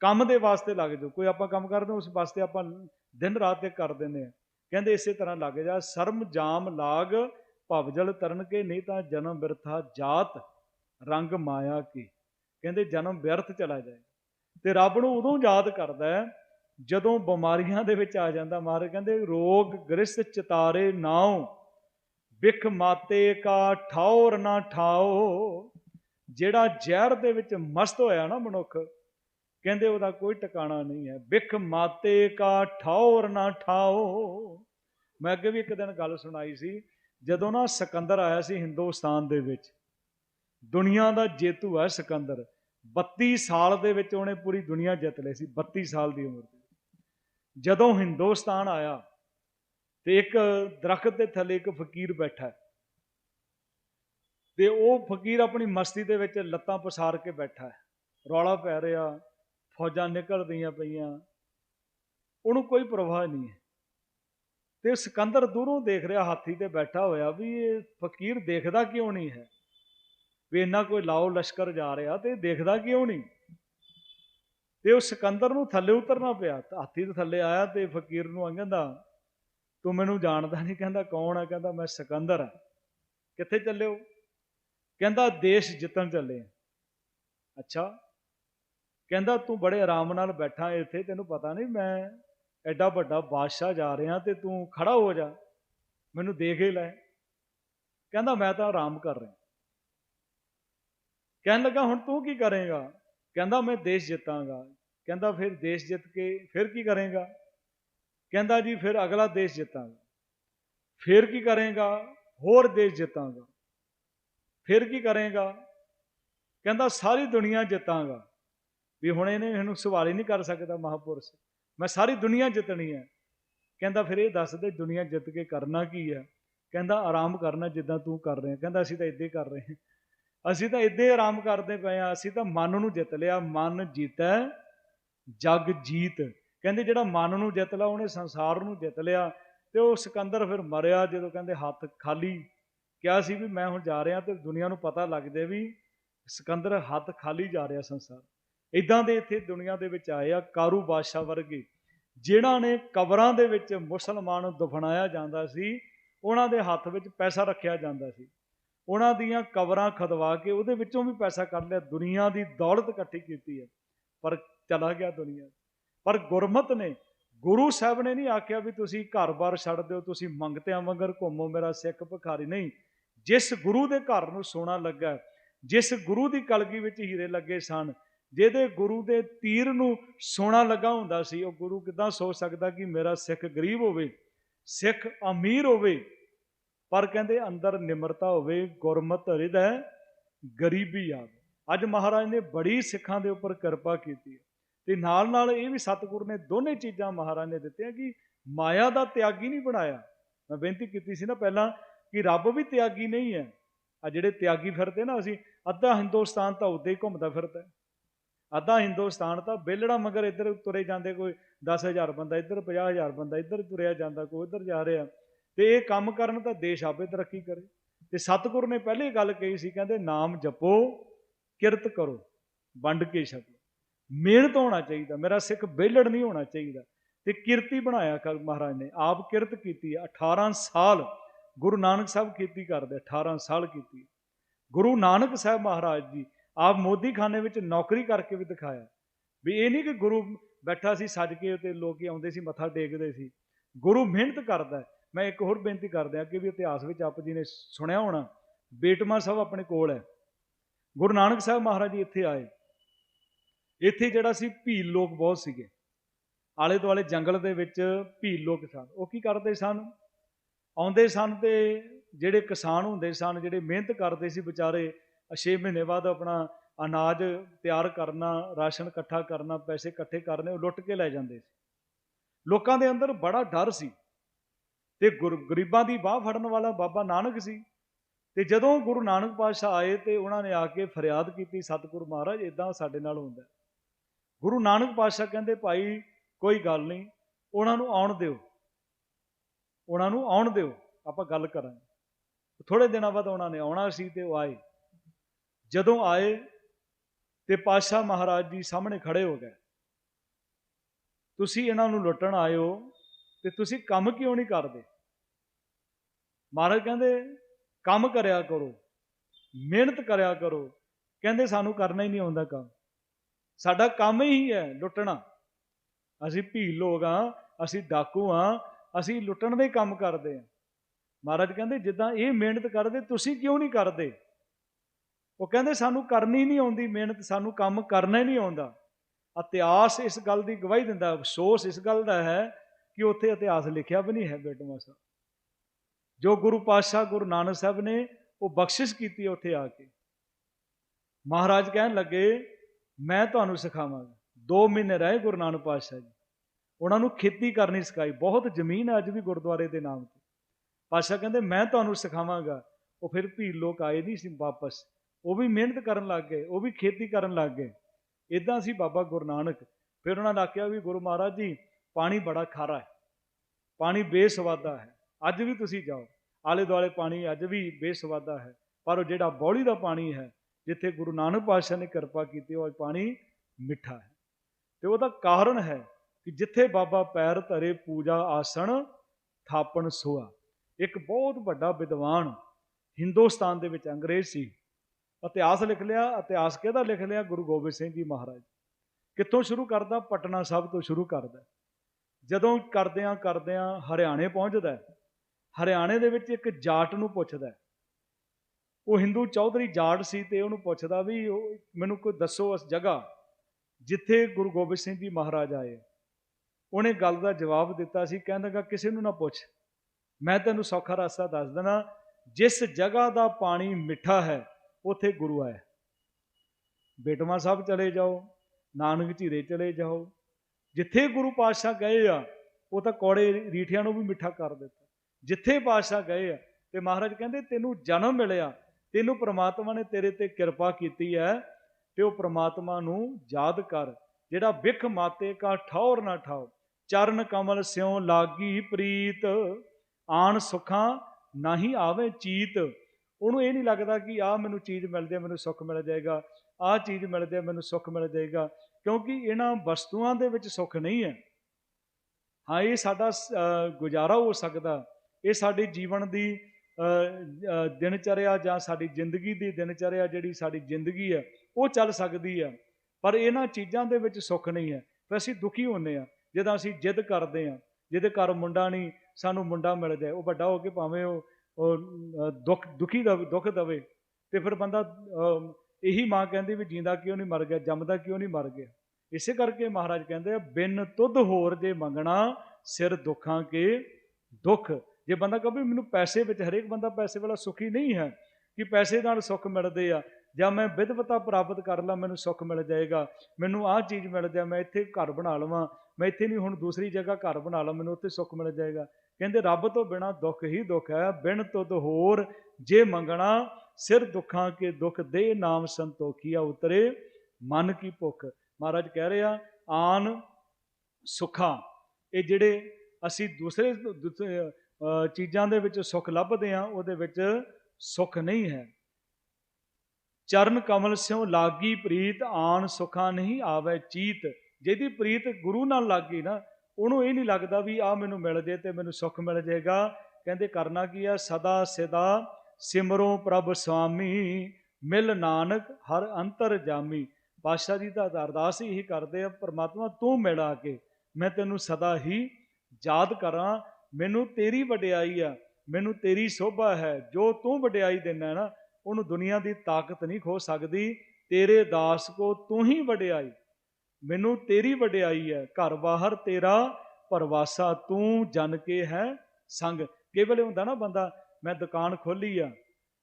ਕੰਮ ਦੇ ਵਾਸਤੇ ਲੱਗ ਜਾਓ। ਕੋਈ ਆਪਾਂ ਕੰਮ ਕਰਦੇ ਉਸ ਵਾਸਤੇ ਆਪਾਂ ਦਿਨ ਰਾਤ ਤੇ ਕਰ ਦਿੰਦੇ ਆ ਕਹਿੰਦੇ ਇਸੇ ਤਰ੍ਹਾਂ ਲੱਗ ਜਾ। ਸਰਮ ਜਾਮ ਲਾਗ ਭਵਜਲ ਤਰਨ ਕੇ, ਨਹੀਂ ਤਾਂ ਜਨਮ ਬਿਰਥਾ ਜਾਤ ਰੰਗ ਮਾਇਆ ਕੀ। ਕਹਿੰਦੇ ਜਨਮ ਵਿਅਰਥ ਚਲਾ ਜਾਏ। ਤੇ ਰੱਬ ਨੂੰ ਉਦੋਂ ਯਾਦ ਕਰਦਾ ਹੈ ਜਦੋਂ ਬਿਮਾਰੀਆਂ ਦੇ ਵਿੱਚ ਆ ਜਾਂਦਾ, ਮਹਾਰਾਜ ਕਹਿੰਦੇ, ਰੋਗ ਗ੍ਰਸਤ ਚਤਾਰੇ ਨਾਉ ਵਿਖ ਮਾਤੇ ਕਾ ਠੌਰ ਨਾ ਠਾਓ ਜਿਹੜਾ ਜ਼ਹਿਰ ਦੇ ਵਿੱਚ ਮਸਤ ਹੋਇਆ ਨਾ ਮਨੁੱਖ, ਕਹਿੰਦੇ ਉਹਦਾ ਕੋਈ ਟਿਕਾਣਾ ਨਹੀਂ ਹੈ। ਵਿਖ ਮਾਤੇ ਕਾ ਠੌਰ ਨਾ ਠਾਓ ਮੈਂ ਅੱਗੇ ਵੀ ਇੱਕ ਦਿਨ ਗੱਲ ਸੁਣਾਈ ਸੀ, ਜਦੋਂ ਨਾ ਸਿਕੰਦਰ ਆਇਆ ਸੀ ਹਿੰਦੁਸਤਾਨ ਦੇ ਵਿੱਚ, ਦੁਨੀਆ ਦਾ ਜੇਤੂ ਹੈ ਸਿਕੰਦਰ। 32 ਸਾਲ ਦੇ ਵਿੱਚ ਉਹਨੇ ਪੂਰੀ ਦੁਨੀਆ ਜਿੱਤ ਲਈ ਸੀ 32 ਸਾਲ ਦੀ ਉਮਰ ਦੇ ਜਦੋਂ ਹਿੰਦੁਸਤਾਨ ਆਇਆ ਤੇ ਇੱਕ ਦਰਖਤ ਦੇ ਥੱਲੇ ਇੱਕ ਫਕੀਰ ਬੈਠਾ ਤੇ ਉਹ ਫਕੀਰ ਆਪਣੀ ਮਸਤੀ ਦੇ ਵਿੱਚ ਲੱਤਾਂ ਪਸਾਰ ਕੇ ਬੈਠਾ ਹੈ। ਰੌਲਾ ਪੈ ਰਿਹਾ, ਫੌਜਾਂ ਨਿਕਲਦੀਆਂ ਪਈਆਂ, ਉਹਨੂੰ ਕੋਈ ਪਰਵਾਹ ਨਹੀਂ ਹੈ। ਤੇ ਸਿਕੰਦਰ ਦੂਰੋਂ ਦੇਖ ਰਿਹਾ, ਹਾਥੀ ਤੇ ਬੈਠਾ ਹੋਇਆ ਵੀ ਇਹ ਫਕੀਰ ਦੇਖਦਾ ਕਿਉਂ ਨਹੀਂ ਹੈ? ਵੀ ਇੰਨਾ ਕੋਈ ਲਾਓ ਲਸ਼ਕਰ ਜਾ ਰਿਹਾ ਤੇ ਇਹ ਦੇਖਦਾ ਕਿਉਂ ਨਹੀਂ? ਤੇ ਉਹ ਸਿਕੰਦਰ ਨੂੰ ਥੱਲੇ ਉਤਰਨਾ ਪਿਆ ਹਾਥੀ ਦੇ ਥੱਲੇ ਆਇਆ ਤੇ ਫਕੀਰ ਨੂੰ ਆ ਕਹਿੰਦਾ, ਤੂੰ ਮੈਨੂੰ ਜਾਣਦਾ ਨਹੀਂ, ਕਹਿੰਦਾ, ਕੌਣ ਆ? ਕਹਿੰਦਾ, ਮੈਂ ਸਿਕੰਦਰ ਆ ਕਿੱਥੇ ਚੱਲੇ ਹੋ ਕਹਿੰਦਾ, ਦੇਸ਼ ਜਿੱਤਣ ਚੱਲੇ ਅੱਛਾ। ਕਹਿੰਦਾ, ਤੂੰ ਬੜੇ ਆਰਾਮ ਨਾਲ ਬੈਠਾ ਇੱਥੇ, ਤੈਨੂੰ ਪਤਾ ਨਹੀਂ, ਮੈਂ ਐਡਾ ਵੱਡਾ ਬਾਦਸ਼ਾਹ ਜਾ ਰਿਹਾ ਤੇ ਤੂੰ ਖੜਾ ਹੋ ਜਾ, ਮੈਨੂੰ ਦੇਖ ਹੀ ਲੈ। ਕਹਿੰਦਾ, ਮੈਂ ਤਾਂ ਆਰਾਮ ਕਰ ਰਿਹਾ। ਕਹਿਣ ਲੱਗਾ, ਹੁਣ ਤੂੰ ਕੀ ਕਰੇਗਾ? ਕਹਿੰਦਾ ਮੈਂ ਦੇਸ਼ ਜਿੱਤਾਂਗਾ। ਕਹਿੰਦਾ ਫਿਰ ਦੇਸ਼ ਜਿੱਤ ਕੇ ਫਿਰ ਕੀ ਕਰੇਗਾ? ਕਹਿੰਦਾ ਜੀ ਫਿਰ ਅਗਲਾ ਦੇਸ਼ ਜਿੱਤਾਂਗਾ। ਫਿਰ ਕੀ ਕਰੇਗਾ? ਹੋਰ ਦੇਸ਼ ਜਿੱਤਾਂਗਾ। ਫਿਰ ਕੀ ਕਰੇਗਾ? ਕਹਿੰਦਾ ਸਾਰੀ ਦੁਨੀਆ ਜਿੱਤਾਂਗਾ। ਵੀ ਹੁਣ ਇਹਨੇ ਇਹਨੂੰ ਸਵਾਲ ਹੀ ਨਹੀਂ ਕਰ ਸਕਦਾ ਮਹਾਪੁਰਸ਼। ਮੈਂ ਸਾਰੀ ਦੁਨੀਆ ਜਿੱਤਣੀ ਹੈ। ਕਹਿੰਦਾ ਫਿਰ ਇਹ ਦੱਸ ਦੇ ਦੁਨੀਆ ਜਿੱਤ ਕੇ ਕਰਨਾ ਕੀ ਹੈ? ਕਹਿੰਦਾ ਆਰਾਮ ਕਰਨਾ ਜਿੱਦਾਂ ਤੂੰ ਕਰ ਰਿਹਾ। ਕਹਿੰਦਾ ਅਸੀਂ ਤਾਂ ਇਦਾਂ ਹੀ ਕਰ ਰਹੇ ਹਾਂ। ਅਸੀਂ ਤਾਂ ਇਦਾਂ ਹੀ ਆਰਾਮ ਕਰਦੇ ਪਏ ਆ ਅਸੀਂ ਤਾਂ ਮਨ ਨੂੰ ਜਿੱਤ ਲਿਆ, ਮਨ ਜੀਤੈ, ਜਗ ਜੀਤ। ਕਹਿੰਦੇ ਜਿਹੜਾ ਮਨ ਨੂੰ ਜਿੱਤ ਲਿਆ, ਉਹਨੇ ਸੰਸਾਰ ਨੂੰ ਜਿੱਤ ਲਿਆ। ਤੇ ਉਹ ਸਿਕੰਦਰ ਫਿਰ ਮਰਿਆ ਜਦੋਂ ਕਹਿੰਦੇ ਹੱਥ ਖਾਲੀ। ਕਿਹਾ ਸੀ ਵੀ ਮੈਂ ਹੁਣ ਜਾ ਰਿਹਾ ਤੇ ਦੁਨੀਆ ਨੂੰ ਪਤਾ ਲੱਗ ਜਾਏ ਵੀ ਸਿਕੰਦਰ ਹੱਥ ਖਾਲੀ ਜਾ ਰਿਹਾ ਸੰਸਾਰ। ਇਦਾਂ ਦੇ ਇੱਥੇ ਦੁਨੀਆ ਦੇ ਵਿੱਚ ਆਏ ਆ ਕਾਰੂ ਬਾਦਸ਼ਾਹ ਵਰਗੇ। ਜਿਨ੍ਹਾਂ ਨੇ ਕਬਰਾਂ ਦੇ ਵਿੱਚ ਮੁਸਲਮਾਨ ਨੂੰ ਦਫਨਾਇਆ ਜਾਂਦਾ ਸੀ, ਉਹਨਾਂ ਦੇ ਹੱਥ ਵਿੱਚ ਪੈਸਾ ਰੱਖਿਆ ਜਾਂਦਾ ਸੀ। ਉਹਨਾਂ ਦੀਆਂ ਕਬਰਾਂ ਖਦਵਾ ਕੇ ਉਹਦੇ ਵਿੱਚੋਂ ਵੀ ਪੈਸਾ ਕੱਢ ਲਿਆ, ਦੁਨੀਆ ਦੀ ਦੌਲਤ ਇਕੱਠੀ ਕੀਤੀ ਹੈ, ਪਰ ਚਲਾ ਗਿਆ ਦੁਨੀਆ। ਪਰ ਗੁਰਮਤ ਨੇ, ਗੁਰੂ ਸਾਹਿਬ ਨੇ ਨਹੀਂ ਆਖਿਆ ਵੀ ਤੁਸੀਂ ਘਰ-ਬਾਰ ਛੱਡ ਦਿਓ, ਤੁਸੀਂ ਮੰਗਤਿਆਂ ਵਾਂਗਰ ਘੁੰਮੋ, ਮੇਰਾ ਸਿੱਖ ਭਿਖਾਰੀ। ਨਹੀਂ, ਜਿਸ ਗੁਰੂ ਦੇ ਘਰ ਨੂੰ ਸੋਨਾ ਲੱਗਾ, ਜਿਸ ਗੁਰੂ ਦੀ ਕਲਗੀ ਵਿੱਚ ਹੀਰੇ ਲੱਗੇ ਸਨ, ਜਿਹਦੇ ਗੁਰੂ ਦੇ ਤੀਰ ਨੂੰ ਸੋਨਾ ਲੱਗਾ ਹੁੰਦਾ ਸੀ, ਉਹ ਗੁਰੂ ਕਿਦਾਂ ਸੋਚ ਸਕਦਾ ਕਿ ਮੇਰਾ ਸਿੱਖ ਗਰੀਬ ਹੋਵੇ, ਸਿੱਖ ਅਮੀਰ ਹੋਵੇ ਪਰ ਕਹਿੰਦੇ ਅੰਦਰ ਨਿਮਰਤਾ ਹੋਵੇ, ਗੁਰਮਤ ਹਿਰਦੈ ਗਰੀਬੀ ਆਵੇ। ਅੱਜ ਮਹਾਰਾਜ ਨੇ ਬੜੀ ਸਿੱਖਾਂ ਦੇ ਉੱਪਰ ਕਿਰਪਾ ਕੀਤੀ ਹੈ। ਤੇ ਨਾਲ ਨਾਲ ਇਹ ਵੀ ਸਤਿਗੁਰ ਨੇ ਦੋਨੇ ਚੀਜ਼ਾਂ ਮਹਾਰਾਜ ਨੇ ਦਿੱਤੀਆਂ ਕਿ ਮਾਇਆ ਦਾ ਤਿਆਗੀ ਨਹੀਂ ਬਣਾਇਆ। ਮੈਂ ਬੇਨਤੀ ਕੀਤੀ ਸੀ ਨਾ ਪਹਿਲਾਂ ਕਿ ਰੱਬ ਵੀ ਤਿਆਗੀ ਨਹੀਂ ਹੈ। ਆ ਜਿਹੜੇ ਤਿਆਗੀ ਫਿਰਦੇ ਨਾ ਅਸੀਂ, ਅੱਧਾ ਹਿੰਦੁਸਤਾਨ ਤਾਂ ਉੱਦੇ ਹੀ ਘੁੰਮਦਾ ਫਿਰਦਾ ਅੱਧਾ ਹਿੰਦੁਸਤਾਨ ਤਾਂ ਬੇਲੜਾ ਮਗਰ ਇੱਧਰ ਤੁਰੇ ਜਾਂਦੇ, ਕੋਈ 10000 ਬੰਦਾ ਇੱਧਰ 50000 ਬੰਦਾ ਇੱਧਰ ਤੁਰਿਆ ਜਾਂਦਾ, ਕੋਈ ਇੱਧਰ ਜਾ ਰਿਹਾ। ਤੇ ਇਹ ਕੰਮ ਕਰਨ ਤਾਂ ਦੇਸ਼ ਆਪੇ ਤਰੱਕੀ ਕਰੇ। ਤੇ ਸਤਿਗੁਰ ਨੇ ਪਹਿਲੇ ਗੱਲ ਕਹੀ ਸੀ, ਕਹਿੰਦੇ, ਨਾਮ ਜਪੋ, ਕਿਰਤ ਕਰੋ, ਵੰਡ ਕੇ ਛਕੋ। ਮਿਹਨਤ ਹੋਣਾ ਚਾਹੀਦਾ, ਮੇਰਾ ਸਿੱਖ ਵਿਹਲੜ ਨਹੀਂ ਹੋਣਾ ਚਾਹੀਦਾ। ਤੇ ਕਿਰਤੀ ਬਣਾਇਆ ਕਰ ਮਹਾਰਾਜ ਨੇ, ਆਪ ਕਿਰਤ ਕੀਤੀ ਹੈ 18 ਸਾਲ ਗੁਰੂ ਨਾਨਕ ਸਾਹਿਬ ਖੇਤੀ ਕਰਦੇ 18 ਸਾਲ ਕੀਤੀ ਗੁਰੂ ਨਾਨਕ ਸਾਹਿਬ ਮਹਾਰਾਜ ਜੀ ਆਪ ਮੋਦੀ ਖਾਨੇ ਵਿੱਚ ਨੌਕਰੀ ਕਰਕੇ ਵੀ ਦਿਖਾਇਆ। ਵੀ ਇਹ ਨਹੀਂ ਕਿ ਗੁਰੂ ਬੈਠਾ ਸੀ, ਸੱਜ ਕੇ ਤੇ ਲੋਕੀ ਆਉਂਦੇ ਸੀ, ਮੱਥਾ ਟੇਕਦੇ ਸੀ। ਗੁਰੂ ਮਿਹਨਤ ਕਰਦਾ ਮੈਂ ਇੱਕ ਹੋਰ ਬੇਨਤੀ ਕਰਦਿਆਂ ਕਿ ਵੀ ਇਤਿਹਾਸ ਵਿੱਚ ਆਪ ਜੀ ਨੇ ਸੁਣਿਆ ਹੋਣਾ ਬੇਟਮਾ ਸਾਹਿਬ ਆਪਣੇ ਕੋਲ ਹੈ। ਗੁਰੂ ਨਾਨਕ ਸਾਹਿਬ ਮਹਾਰਾਜ ਜੀ ਇੱਥੇ ਆਏ। ਇੱਥੇ ਜਿਹੜਾ ਸੀ ਭੀਲ ਲੋਕ ਬਹੁਤ ਸੀਗੇ। ਆਲੇ ਦੁਆਲੇ ਜੰਗਲ ਦੇ ਵਿੱਚ ਭੀਲ ਲੋਕ ਸਨ। ਉਹ ਕੀ ਕਰਦੇ ਸਨ? ਆਉਂਦੇ ਸਨ ਤੇ ਜਿਹੜੇ ਕਿਸਾਨ ਹੁੰਦੇ ਸਨ, ਜਿਹੜੇ ਮਿਹਨਤ ਕਰਦੇ ਸੀ ਵਿਚਾਰੇ 6 ਮਹੀਨੇ ਬਾਅਦ ਆਪਣਾ ਅਨਾਜ ਤਿਆਰ ਕਰਨਾ, ਰਾਸ਼ਨ ਇਕੱਠਾ ਕਰਨਾ, ਪੈਸੇ ਇਕੱਠੇ ਕਰਨੇ, ਉਹ ਲੁੱਟ ਕੇ ਲੈ ਜਾਂਦੇ ਸੀ। ਲੋਕਾਂ ਦੇ ਅੰਦਰ ਬੜਾ ਡਰ ਸੀ। ਤੇ ਗੁਰ- ਗਰੀਬਾਂ ਦੀ ਬਾਹ ਫੜਨ ਵਾਲਾ ਬਾਬਾ ਨਾਨਕ ਸੀ। ਤੇ ਜਦੋਂ ਗੁਰੂ ਨਾਨਕ ਪਾਤਸ਼ਾਹ ਆਏ ਤੇ ਉਹਨਾਂ ਨੇ ਆ ਕੇ ਫਰਿਆਦ ਕੀਤੀ, ਸਤਿਗੁਰੂ ਮਹਾਰਾਜ ਇਦਾਂ ਸਾਡੇ ਨਾਲ ਹੁੰਦਾ ਗੁਰੂ ਨਾਨਕ ਪਾਤਸ਼ਾਹ ਕਹਿੰਦੇ, ਭਾਈ, ਕੋਈ ਗੱਲ ਨਹੀਂ, ਉਹਨਾਂ ਨੂੰ ਆਉਣ ਦਿਓ। ਉਹਨਾਂ ਨੂੰ ਆਉਣ ਦਿਓ, ਆਪਾਂ ਗੱਲ ਕਰਾਂਗੇ। ਥੋੜੇ ਦਿਨਾਂ ਬਾਅਦ ਉਹਨਾਂ ਨੇ ਆਉਣਾ ਸੀ ਤੇ ਉਹ ਆਏ। ਜਦੋਂ ਆਏ ਤੇ ਪਾਤਸ਼ਾਹ ਮਹਾਰਾਜ ਜੀ ਸਾਹਮਣੇ ਖੜੇ ਹੋ ਗਏ। ਤੁਸੀਂ ਇਹਨਾਂ ਨੂੰ ਲੁੱਟਣ ਆਇਓ ਤੇ ਤੁਸੀਂ ਕੰਮ ਕਿਉਂ ਨਹੀਂ ਕਰਦੇ? ਮਹਾਰਾਜ ਕਹਿੰਦੇ, ਕੰਮ ਕਰਿਆ ਕਰੋ, ਮਿਹਨਤ ਕਰਿਆ ਕਰੋ। ਕਹਿੰਦੇ, ਸਾਨੂੰ ਕਰਨਾ ਹੀ ਨਹੀਂ ਆਉਂਦਾ ਕੰਮ। ਸਾਡਾ ਕੰਮ ਹੀ ਹੈ ਲੁੱਟਣਾ। ਅਸੀਂ ਭੀਲ ਲੋਕ ਆ ਅਸੀਂ ਡਾਕੂ ਆ ਅਸੀਂ ਲੁੱਟਣ ਦੇ ਕੰਮ ਕਰਦੇ ਆ ਮਹਾਰਾਜ ਕਹਿੰਦੇ, ਜਿੱਦਾਂ ਇਹ ਮਿਹਨਤ ਕਰਦੇ, ਤੁਸੀਂ ਕਿਉਂ ਨਹੀਂ ਕਰਦੇ? ਉਹ ਕਹਿੰਦੇ, ਸਾਨੂੰ ਕਰਨੀ ਨਹੀਂ ਆਉਂਦੀ ਮਿਹਨਤ, ਸਾਨੂੰ ਕੰਮ ਕਰਨਾ ਹੀ ਨਹੀਂ ਆਉਂਦਾ। ਇਤਿਹਾਸ ਇਸ ਗੱਲ ਦੀ ਗਵਾਹੀ ਦਿੰਦਾ, ਅਫਸੋਸ ਇਸ ਗੱਲ ਦਾ ਹੈ ਕਿ ਉੱਥੇ ਇਤਿਹਾਸ ਲਿਖਿਆ ਵੀ ਨਹੀਂ ਹੈ ਬੇਟਮਾ ਸਾਹਿਬ ਜੋ ਗੁਰੂ ਪਾਤਸ਼ਾਹ, ਗੁਰੂ ਨਾਨਕ ਸਾਹਿਬ ਨੇ ਉਹ ਬਖਸ਼ਿਸ਼ ਕੀਤੀ ਉੱਥੇ ਆ ਕੇ। ਮਹਾਰਾਜ ਕਹਿਣ ਲੱਗੇ, ਮੈਂ ਤੁਹਾਨੂੰ ਸਿਖਾਵਾਂਗਾ। 2 ਮਹੀਨੇ ਰਹੇ ਗੁਰੂ ਨਾਨਕ ਪਾਤਸ਼ਾਹ ਜੀ। ਉਹਨਾਂ ਨੂੰ ਖੇਤੀ ਕਰਨੀ ਸਿਖਾਈ। ਬਹੁਤ ਜ਼ਮੀਨ ਹੈ ਅੱਜ ਵੀ ਗੁਰਦੁਆਰੇ ਦੇ ਨਾਮ ਤੇ। ਪਾਤਸ਼ਾਹ ਕਹਿੰਦੇ, ਮੈਂ ਤੁਹਾਨੂੰ ਸਿਖਾਵਾਂਗਾ। ਉਹ ਫਿਰ ਭੀੜ ਲੋਕ ਆਏ ਨਹੀਂ ਸੀ ਵਾਪਸ। ਉਹ ਵੀ ਮਿਹਨਤ ਕਰਨ ਲੱਗ ਗਏ। ਉਹ ਵੀ ਖੇਤੀ ਕਰਨ ਲੱਗ ਗਏ। ਇਦਾਂ ਸੀ ਬਾਬਾ ਗੁਰੂ ਨਾਨਕ। ਫਿਰ ਉਹਨਾਂ ਨੇ ਆਖਿਆ ਵੀ, ਗੁਰੂ ਮਹਾਰਾਜ ਜੀ, ਪਾਣੀ ਬੜਾ ਖਾਰਾ ਹੈ। ਪਾਣੀ ਬੇਸਵਾਦਾ ਹੈ। ਅੱਜ ਵੀ ਤੁਸੀਂ ਜਾਓ। ਆਲੇ ਦੁਆਲੇ ਪਾਣੀ ਅੱਜ ਵੀ ਬੇਸਵਾਦਾ ਹੈ। ਪਰ ਉਹ ਜਿਹੜਾ ਬੌਲੀ ਦਾ ਪਾਣੀ ਹੈ, ਜਿੱਥੇ ਗੁਰੂ ਨਾਨਕ ਪਾਤਸ਼ਾਹ ਨੇ ਕਿਰਪਾ ਕੀਤੀ, ਉਹ ਪਾਣੀ ਮਿੱਠਾ ਹੈ। ਤੇ ਉਹਦਾ ਕਾਰਨ ਹੈ ਕਿ ਜਿੱਥੇ ਬਾਬਾ ਪੈਰ ਧਰੇ ਪੂਜਾ ਆਸਣ, ਥਾਪਣ ਸੋਆ। ਇੱਕ ਬਹੁਤ ਵੱਡਾ ਵਿਦਵਾਨ ਹਿੰਦੁਸਤਾਨ ਦੇ ਵਿੱਚ ਅੰਗਰੇਜ਼ ਸੀ। ਇਤਿਹਾਸ ਲਿਖ ਲਿਆ, ਇਤਿਹਾਸ ਕਿਹਦਾ ਲਿਖ ਲਿਆ? ਗੁਰੂ ਗੋਬਿੰਦ ਸਿੰਘ ਜੀ ਮਹਾਰਾਜ। ਕਿੱਥੋਂ ਸ਼ੁਰੂ ਕਰਦਾ? ਪਟਨਾ ਸਾਹਿਬ ਤੋਂ ਸ਼ੁਰੂ ਕਰਦਾ। ਜਦੋਂ ਕਰਦਿਆਂ ਕਰਦਿਆਂ ਹਰਿਆਣੇ ਪਹੁੰਚਦਾ ਹਰਿਆਣੇ ਦੇ ਵਿੱਚ ਇੱਕ ਜਾਟ ਨੂੰ ਪੁੱਛਦਾ ਉਹ ਹਿੰਦੂ ਚੌਧਰੀ ਜਾਟ ਸੀ ਤੇ ਉਹਨੂੰ ਪੁੱਛਦਾ ਵੀ ਉਹ ਮੈਨੂੰ ਕੋਈ ਦੱਸੋ ਉਸ ਜਗ੍ਹਾ ਜਿੱਥੇ ਗੁਰੂ ਗੋਬਿੰਦ ਸਿੰਘ ਜੀ ਮਹਾਰਾਜ ਆਏ। ਉਹਨੇ ਗੱਲ ਦਾ ਜਵਾਬ ਦਿੱਤਾ ਸੀ ਕਹਿੰਦਾਗਾ ਕਿਸੇ ਨੂੰ ਨਾ ਪੁੱਛ। ਮੈਂ ਤੈਨੂੰ ਸੌਖਾ ਰਸਤਾ ਦੱਸ ਦੇਣਾ ਜਿਸ ਜਗ੍ਹਾ ਦਾ ਪਾਣੀ ਮਿੱਠਾ ਹੈ, ਉੱਥੇ ਗੁਰੂ ਆਇਆ। ਬੇਟਮਾ ਸਾਹਿਬ ਚਲੇ ਜਾਓ, ਨਾਨਕ ਝੀਰੇ ਚਲੇ ਜਾਓ ਜਿੱਥੇ ਗੁਰੂ ਪਾਤਸ਼ਾਹ ਗਏ ਆ, ਉਹ ਤਾਂ ਕੌੜੇ ਰੀਠਿਆਂ ਨੂੰ ਵੀ ਮਿੱਠਾ ਕਰ ਦਿੱਤਾ। ਜਿੱਥੇ ਪਾਤਸ਼ਾਹ ਗਏ ਆ, ਤੇ ਮਹਾਰਾਜ ਕਹਿੰਦੇ, ਤੈਨੂੰ ਜਨਮ ਮਿਲਿਆ, ਤੈਨੂੰ ਪ੍ਰਮਾਤਮਾ ਨੇ ਤੇਰੇ ਤੇ ਕਿਰਪਾ ਕੀਤੀ ਹੈ ਤੇ ਉਹ ਪ੍ਰਮਾਤਮਾ ਨੂੰ ਯਾਦ ਕਰ, ਜਿਹੜਾ ਵਿਖ ਮਾਤੇ ਕਾ ਠੌਰ ਨਾ ਠਾਓ, ਚਰਨ ਕਮਲ ਸਿਉ ਲਾਗੀ ਪ੍ਰੀਤ, ਆਣ ਸੁਖਾਂ ਨਹੀਂ ਆਵੇ ਚੀਤ। ਉਹਨੂੰ ਇਹ ਨਹੀਂ ਲੱਗਦਾ ਕਿ ਆਹ ਮੈਨੂੰ ਚੀਜ਼ ਮਿਲਦੀ ਹੈ ਮੈਨੂੰ ਸੁੱਖ ਮਿਲ ਜਾਏਗਾ, ਆਹ ਚੀਜ਼ ਮਿਲਦੀ ਹੈ ਮੈਨੂੰ ਸੁੱਖ ਮਿਲ ਜਾਏਗਾ। ਕਿਉਂਕਿ ਇਹਨਾਂ ਵਸਤੂਆਂ ਦੇ ਵਿੱਚ ਸੁੱਖ ਨਹੀਂ ਹੈ। ਹਾਂ, ਇਹ ਸਾਡਾ ਗੁਜ਼ਾਰਾ ਹੋ ਸਕਦਾ। ਇਹ ਸਾਡੇ ਜੀਵਨ ਦੀ ਦਿਨਚਰਿਆ ਜਾਂ ਸਾਡੀ ਜ਼ਿੰਦਗੀ ਦੀ ਦਿਨਚਰਿਆ ਜਿਹੜੀ ਸਾਡੀ ਜ਼ਿੰਦਗੀ ਹੈ, ਉਹ ਚੱਲ ਸਕਦੀ ਹੈ। ਪਰ ਇਹਨਾਂ ਚੀਜ਼ਾਂ ਦੇ ਵਿੱਚ ਸੁੱਖ ਨਹੀਂ ਹੈ। ਫਿਰ ਅਸੀਂ ਦੁਖੀ ਹੁੰਨੇ ਆ ਜਦੋਂ ਅਸੀਂ ਜਿੱਦ ਕਰਦੇ ਆ ਜਿਹਦੇ ਘਰ ਮੁੰਡਾ ਨਹੀਂ, ਸਾਨੂੰ ਮੁੰਡਾ ਮਿਲ ਜਾਏ ਉਹ ਵੱਡਾ ਹੋ ਕੇ ਭਾਵੇਂ ਉਹ ਦੁੱਖ, ਦੁਖੀ ਦਾ ਦੁੱਖ ਦਵੇ। ਤੇ ਫਿਰ ਬੰਦਾ ਇਹੀ ਮਾਂ ਕਹਿੰਦੀ ਵੀ ਜਿੰਦਾ ਕਿਉਂ ਨਹੀਂ ਮਰ ਗਿਆ, ਜੰਮਦਾ ਕਿਉਂ ਨਹੀਂ ਮਰ ਗਿਆ? ਇਸੇ ਕਰਕੇ ਮਹਾਰਾਜ ਕਹਿੰਦੇ ਆ, ਬਿਨ ਤੁਧ ਹੋਰ ਜੇ ਮੰਗਣਾ, ਸਿਰ ਦੁੱਖਾਂ ਕੇ ਦੁੱਖ। ਜੇ ਬੰਦਾ ਕਹੇ ਮੈਨੂੰ ਪੈਸੇ ਵਿੱਚ ਹਰੇਕ ਬੰਦਾ ਪੈਸੇ ਵਾਲਾ ਸੁਖੀ ਨਹੀਂ ਹੈ, ਕਿ ਪੈਸੇ ਨਾਲ ਸੁੱਖ ਮਿਲਦੇ ਆ, ਜਾਂ ਮੈਂ ਵਿਦਵਤਾ ਪ੍ਰਾਪਤ ਕਰ ਲਾਂ, ਮੈਨੂੰ ਸੁੱਖ ਮਿਲ ਜਾਏਗਾ, ਮੈਨੂੰ ਆਹ ਚੀਜ਼ ਮਿਲ ਜਾ, ਮੈਂ ਇੱਥੇ ਘਰ ਬਣਾ ਲਵਾਂ, ਮੈਂ ਇੱਥੇ ਨਹੀਂ ਹੁਣ ਦੂਸਰੀ ਜਗ੍ਹਾ ਘਰ ਬਣਾ ਲਾਂ, ਮੈਨੂੰ ਉੱਥੇ ਸੁੱਖ ਮਿਲ ਜਾਏਗਾ। ਕਹਿੰਦੇ ਰੱਬ ਤੋਂ ਬਿਨਾ ਦੁੱਖ ਹੀ ਦੁੱਖ ਹੈ ਬਿਨ ਤੁਧ ਹੋਰ ਜੇ ਮੰਗਣਾ ਸਿਰ ਦੁੱਖਾਂ ਕੇ ਦੁੱਖ ਦੇ ਨਾਮ ਸੰਤੋਖੀਆ ਉਤਰੇ ਮਨ ਕੀ ਭੁੱਖ। ਮਹਾਰਾਜ ਕਹਿ ਰਿਹਾ ਆਨ ਸੁਖਾਂ। ਇਹ ਜਿਹੜੇ ਅਸੀਂ ਦੂਸਰੇ ਦੂਸਰੇ, ਅਹ, ਚੀਜ਼ਾਂ ਦੇ ਵਿੱਚ ਸੁੱਖ ਲੱਭਦੇ ਆ ਉਹਦੇ ਵਿੱਚ ਸੁਖ ਨਹੀਂ ਹੈ। ਚਰਨ ਕਮਲ ਸਿਉ ਲਾਗੀ ਪ੍ਰੀਤ ਆਨ ਸੁਖਾ ਨਹੀਂ ਆਵੇ ਚੀਤ। ਜਿਹਦੀ ਪ੍ਰੀਤ ਗੁਰੂ ਨਾਲ ਲੱਗੀ ਨਾ ਉਹਨੂੰ ਇਹ ਨਹੀਂ ਲੱਗਦਾ ਵੀ ਆ ਮੈਨੂੰ ਮਿਲ ਜੇ ਤੇ ਮੈਨੂੰ ਸੁੱਖ ਮਿਲ ਜਾਏਗਾ ਕਹਿੰਦੇ ਕਰਨਾ ਕੀ ਆ? ਸਦਾ ਸਦਾ ਸਿਮਰੋ ਪ੍ਰਭ ਸੁਆਮੀ ਮਿਲ ਨਾਨਕ ਹਰ ਅੰਤਰ ਜਾਮੀ। ਪਾਤਸ਼ਾਹ ਜੀ ਦਾ ਅਰਦਾਸ ਹੀ ਕਰਦੇ ਆ, ਪ੍ਰਮਾਤਮਾ ਤੂੰ ਮਿਲ ਆ ਕੇ, ਮੈਂ ਤੈਨੂੰ ਸਦਾ ਹੀ ਯਾਦ ਕਰਾਂ। ਮੈਨੂੰ ਤੇਰੀ ਵਡਿਆਈ ਆ, ਮੈਨੂੰ ਤੇਰੀ ਸੋਭਾ ਹੈ। ਜੋ ਤੂੰ ਵਡਿਆਈ ਦਿੰਦਾ ਨਾ, ਉਹਨੂੰ ਦੁਨੀਆ ਦੀ ਤਾਕਤ ਨਹੀਂ ਖੋ ਸਕਦੀ। ਤੇਰੇ ਦਾਸ ਕੋ ਤੂੰ ਹੀ ਵਡਿਆਈ। ਮੈਨੂੰ ਤੇਰੀ ਵਡਿਆਈ ਹੈ, ਘਰ ਬਾਹਰ ਤੇਰਾ ਪਰਵਾਸਾ, ਤੂੰ ਜਨ ਕੇ ਹੈ ਸੰਗ। ਕੇਵਲ ਹੁੰਦਾ ਨਾ ਬੰਦਾ, ਮੈਂ ਦੁਕਾਨ ਖੋਲੀ ਆ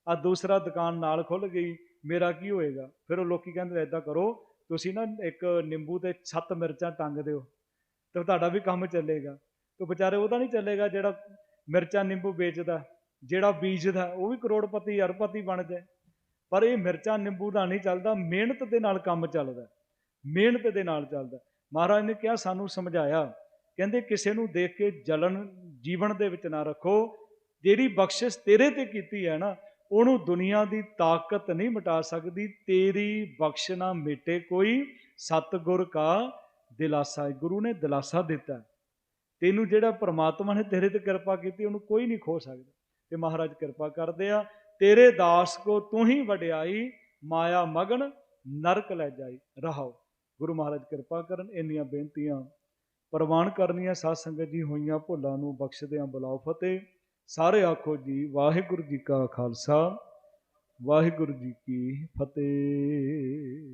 ਆ ਦੂਸਰਾ ਦੁਕਾਨ ਨਾਲ ਖੁੱਲ ਗਈ, ਮੇਰਾ ਕੀ ਹੋਏਗਾ? ਫਿਰ ਉਹ ਲੋਕੀ ਕਹਿੰਦੇ ਐਦਾਂ ਕਰੋ, ਤੁਸੀਂ ਨਾ ਇੱਕ ਨਿੰਬੂ ਤੇ ਸੱਤ ਮਿਰਚਾਂ ਟੰਗ ਦਿਓ, ਤੇ ਤੁਹਾਡਾ ਵੀ ਕੰਮ ਚੱਲੇਗਾ। ਤੇ ਵਿਚਾਰੇ ਉਹਦਾ ਨਹੀਂ ਚੱਲੇਗਾ ਜਿਹੜਾ ਮਿਰਚਾਂ ਨਿੰਬੂ ਵੇਚਦਾ, ਜਿਹੜਾ ਬੀਜਦਾ, ਉਹ ਵੀ ਕਰੋੜਪਤੀ, ਅਰਬਪਤੀ ਬਣ ਜਾਏ। ਪਰ ਇਹ ਮਿਰਚਾਂ ਨਿੰਬੂ ਦਾ ਨਹੀਂ ਚੱਲਦਾ, ਮਿਹਨਤ ਦੇ ਨਾਲ ਕੰਮ ਚੱਲਦਾ। ਮਿਹਨਤ ਦੇ ਨਾਲ ਚੱਲਦਾ। ਮਹਾਰਾਜ ਨੇ ਕਿਹਾ, ਸਾਨੂੰ ਸਮਝਾਇਆ। ਕਹਿੰਦੇ, ਕਿਸੇ ਨੂੰ ਦੇਖ ਕੇ ਜਲਨ ਜੀਵਨ ਦੇ ਵਿੱਚ ਨਾ ਰੱਖੋ। ਜਿਹੜੀ ਬਖਸ਼ਿਸ਼ ਤੇਰੇ ਤੇ ਕੀਤੀ ਹੈ ਨਾ, ਉਹਨੂੰ ਦੁਨੀਆ ਦੀ ਤਾਕਤ ਨਹੀਂ ਮਿਟਾ ਸਕਦੀ। ਤੇਰੀ ਬਖਸ਼ ਨਾ ਮਿਟੇ ਕੋਈ। ਸਤਗੁਰ ਕਾ ਦਿਲਾਸਾ ਗੁਰੂ ਨੇ ਦਿਲਾਸਾ ਦਿੱਤਾ ਤੈਨੂੰ ਜਿਹੜਾ ਪ੍ਰਮਾਤਮਾ ਨੇ ਤੇਰੇ ਤੇ ਕਿਰਪਾ ਕੀਤੀ, ਉਹਨੂੰ ਕੋਈ ਨਹੀਂ ਖੋ ਸਕਦਾ। ਤੇ ਮਹਾਰਾਜ ਕਿਰਪਾ ਕਰਦੇ ਆ। ਤੇਰੇ ਦਾਸ ਕੋ ਤੂੰ ਹੀ ਵਡਿਆਈ। ਮਾਇਆ ਮਗਨ ਨਰਕ ਲੈ ਜਾਈ। ਰਹਾਓ। ਗੁਰੂ ਮਹਾਰਾਜ ਕਿਰਪਾ ਕਰਨ, ਇੰਨੀਆਂ ਬੇਨਤੀਆਂ ਪ੍ਰਵਾਨ ਕਰਨੀਆਂ, ਸਾਧ ਸੰਗਤ ਜੀ ਹੋਈਆਂ ਭੁੱਲਾਂ ਨੂੰ ਬਖਸ਼ਦਿਆਂ ਬੁਲਾਓ ਫਤਿਹ। ਸਾਰੇ ਆਖੋ ਜੀ, ਵਾਹਿਗੁਰੂ ਜੀ ਕਾ ਖਾਲਸਾ, ਵਾਹਿਗੁਰੂ ਜੀ ਕੀ ਫਤਿਹ।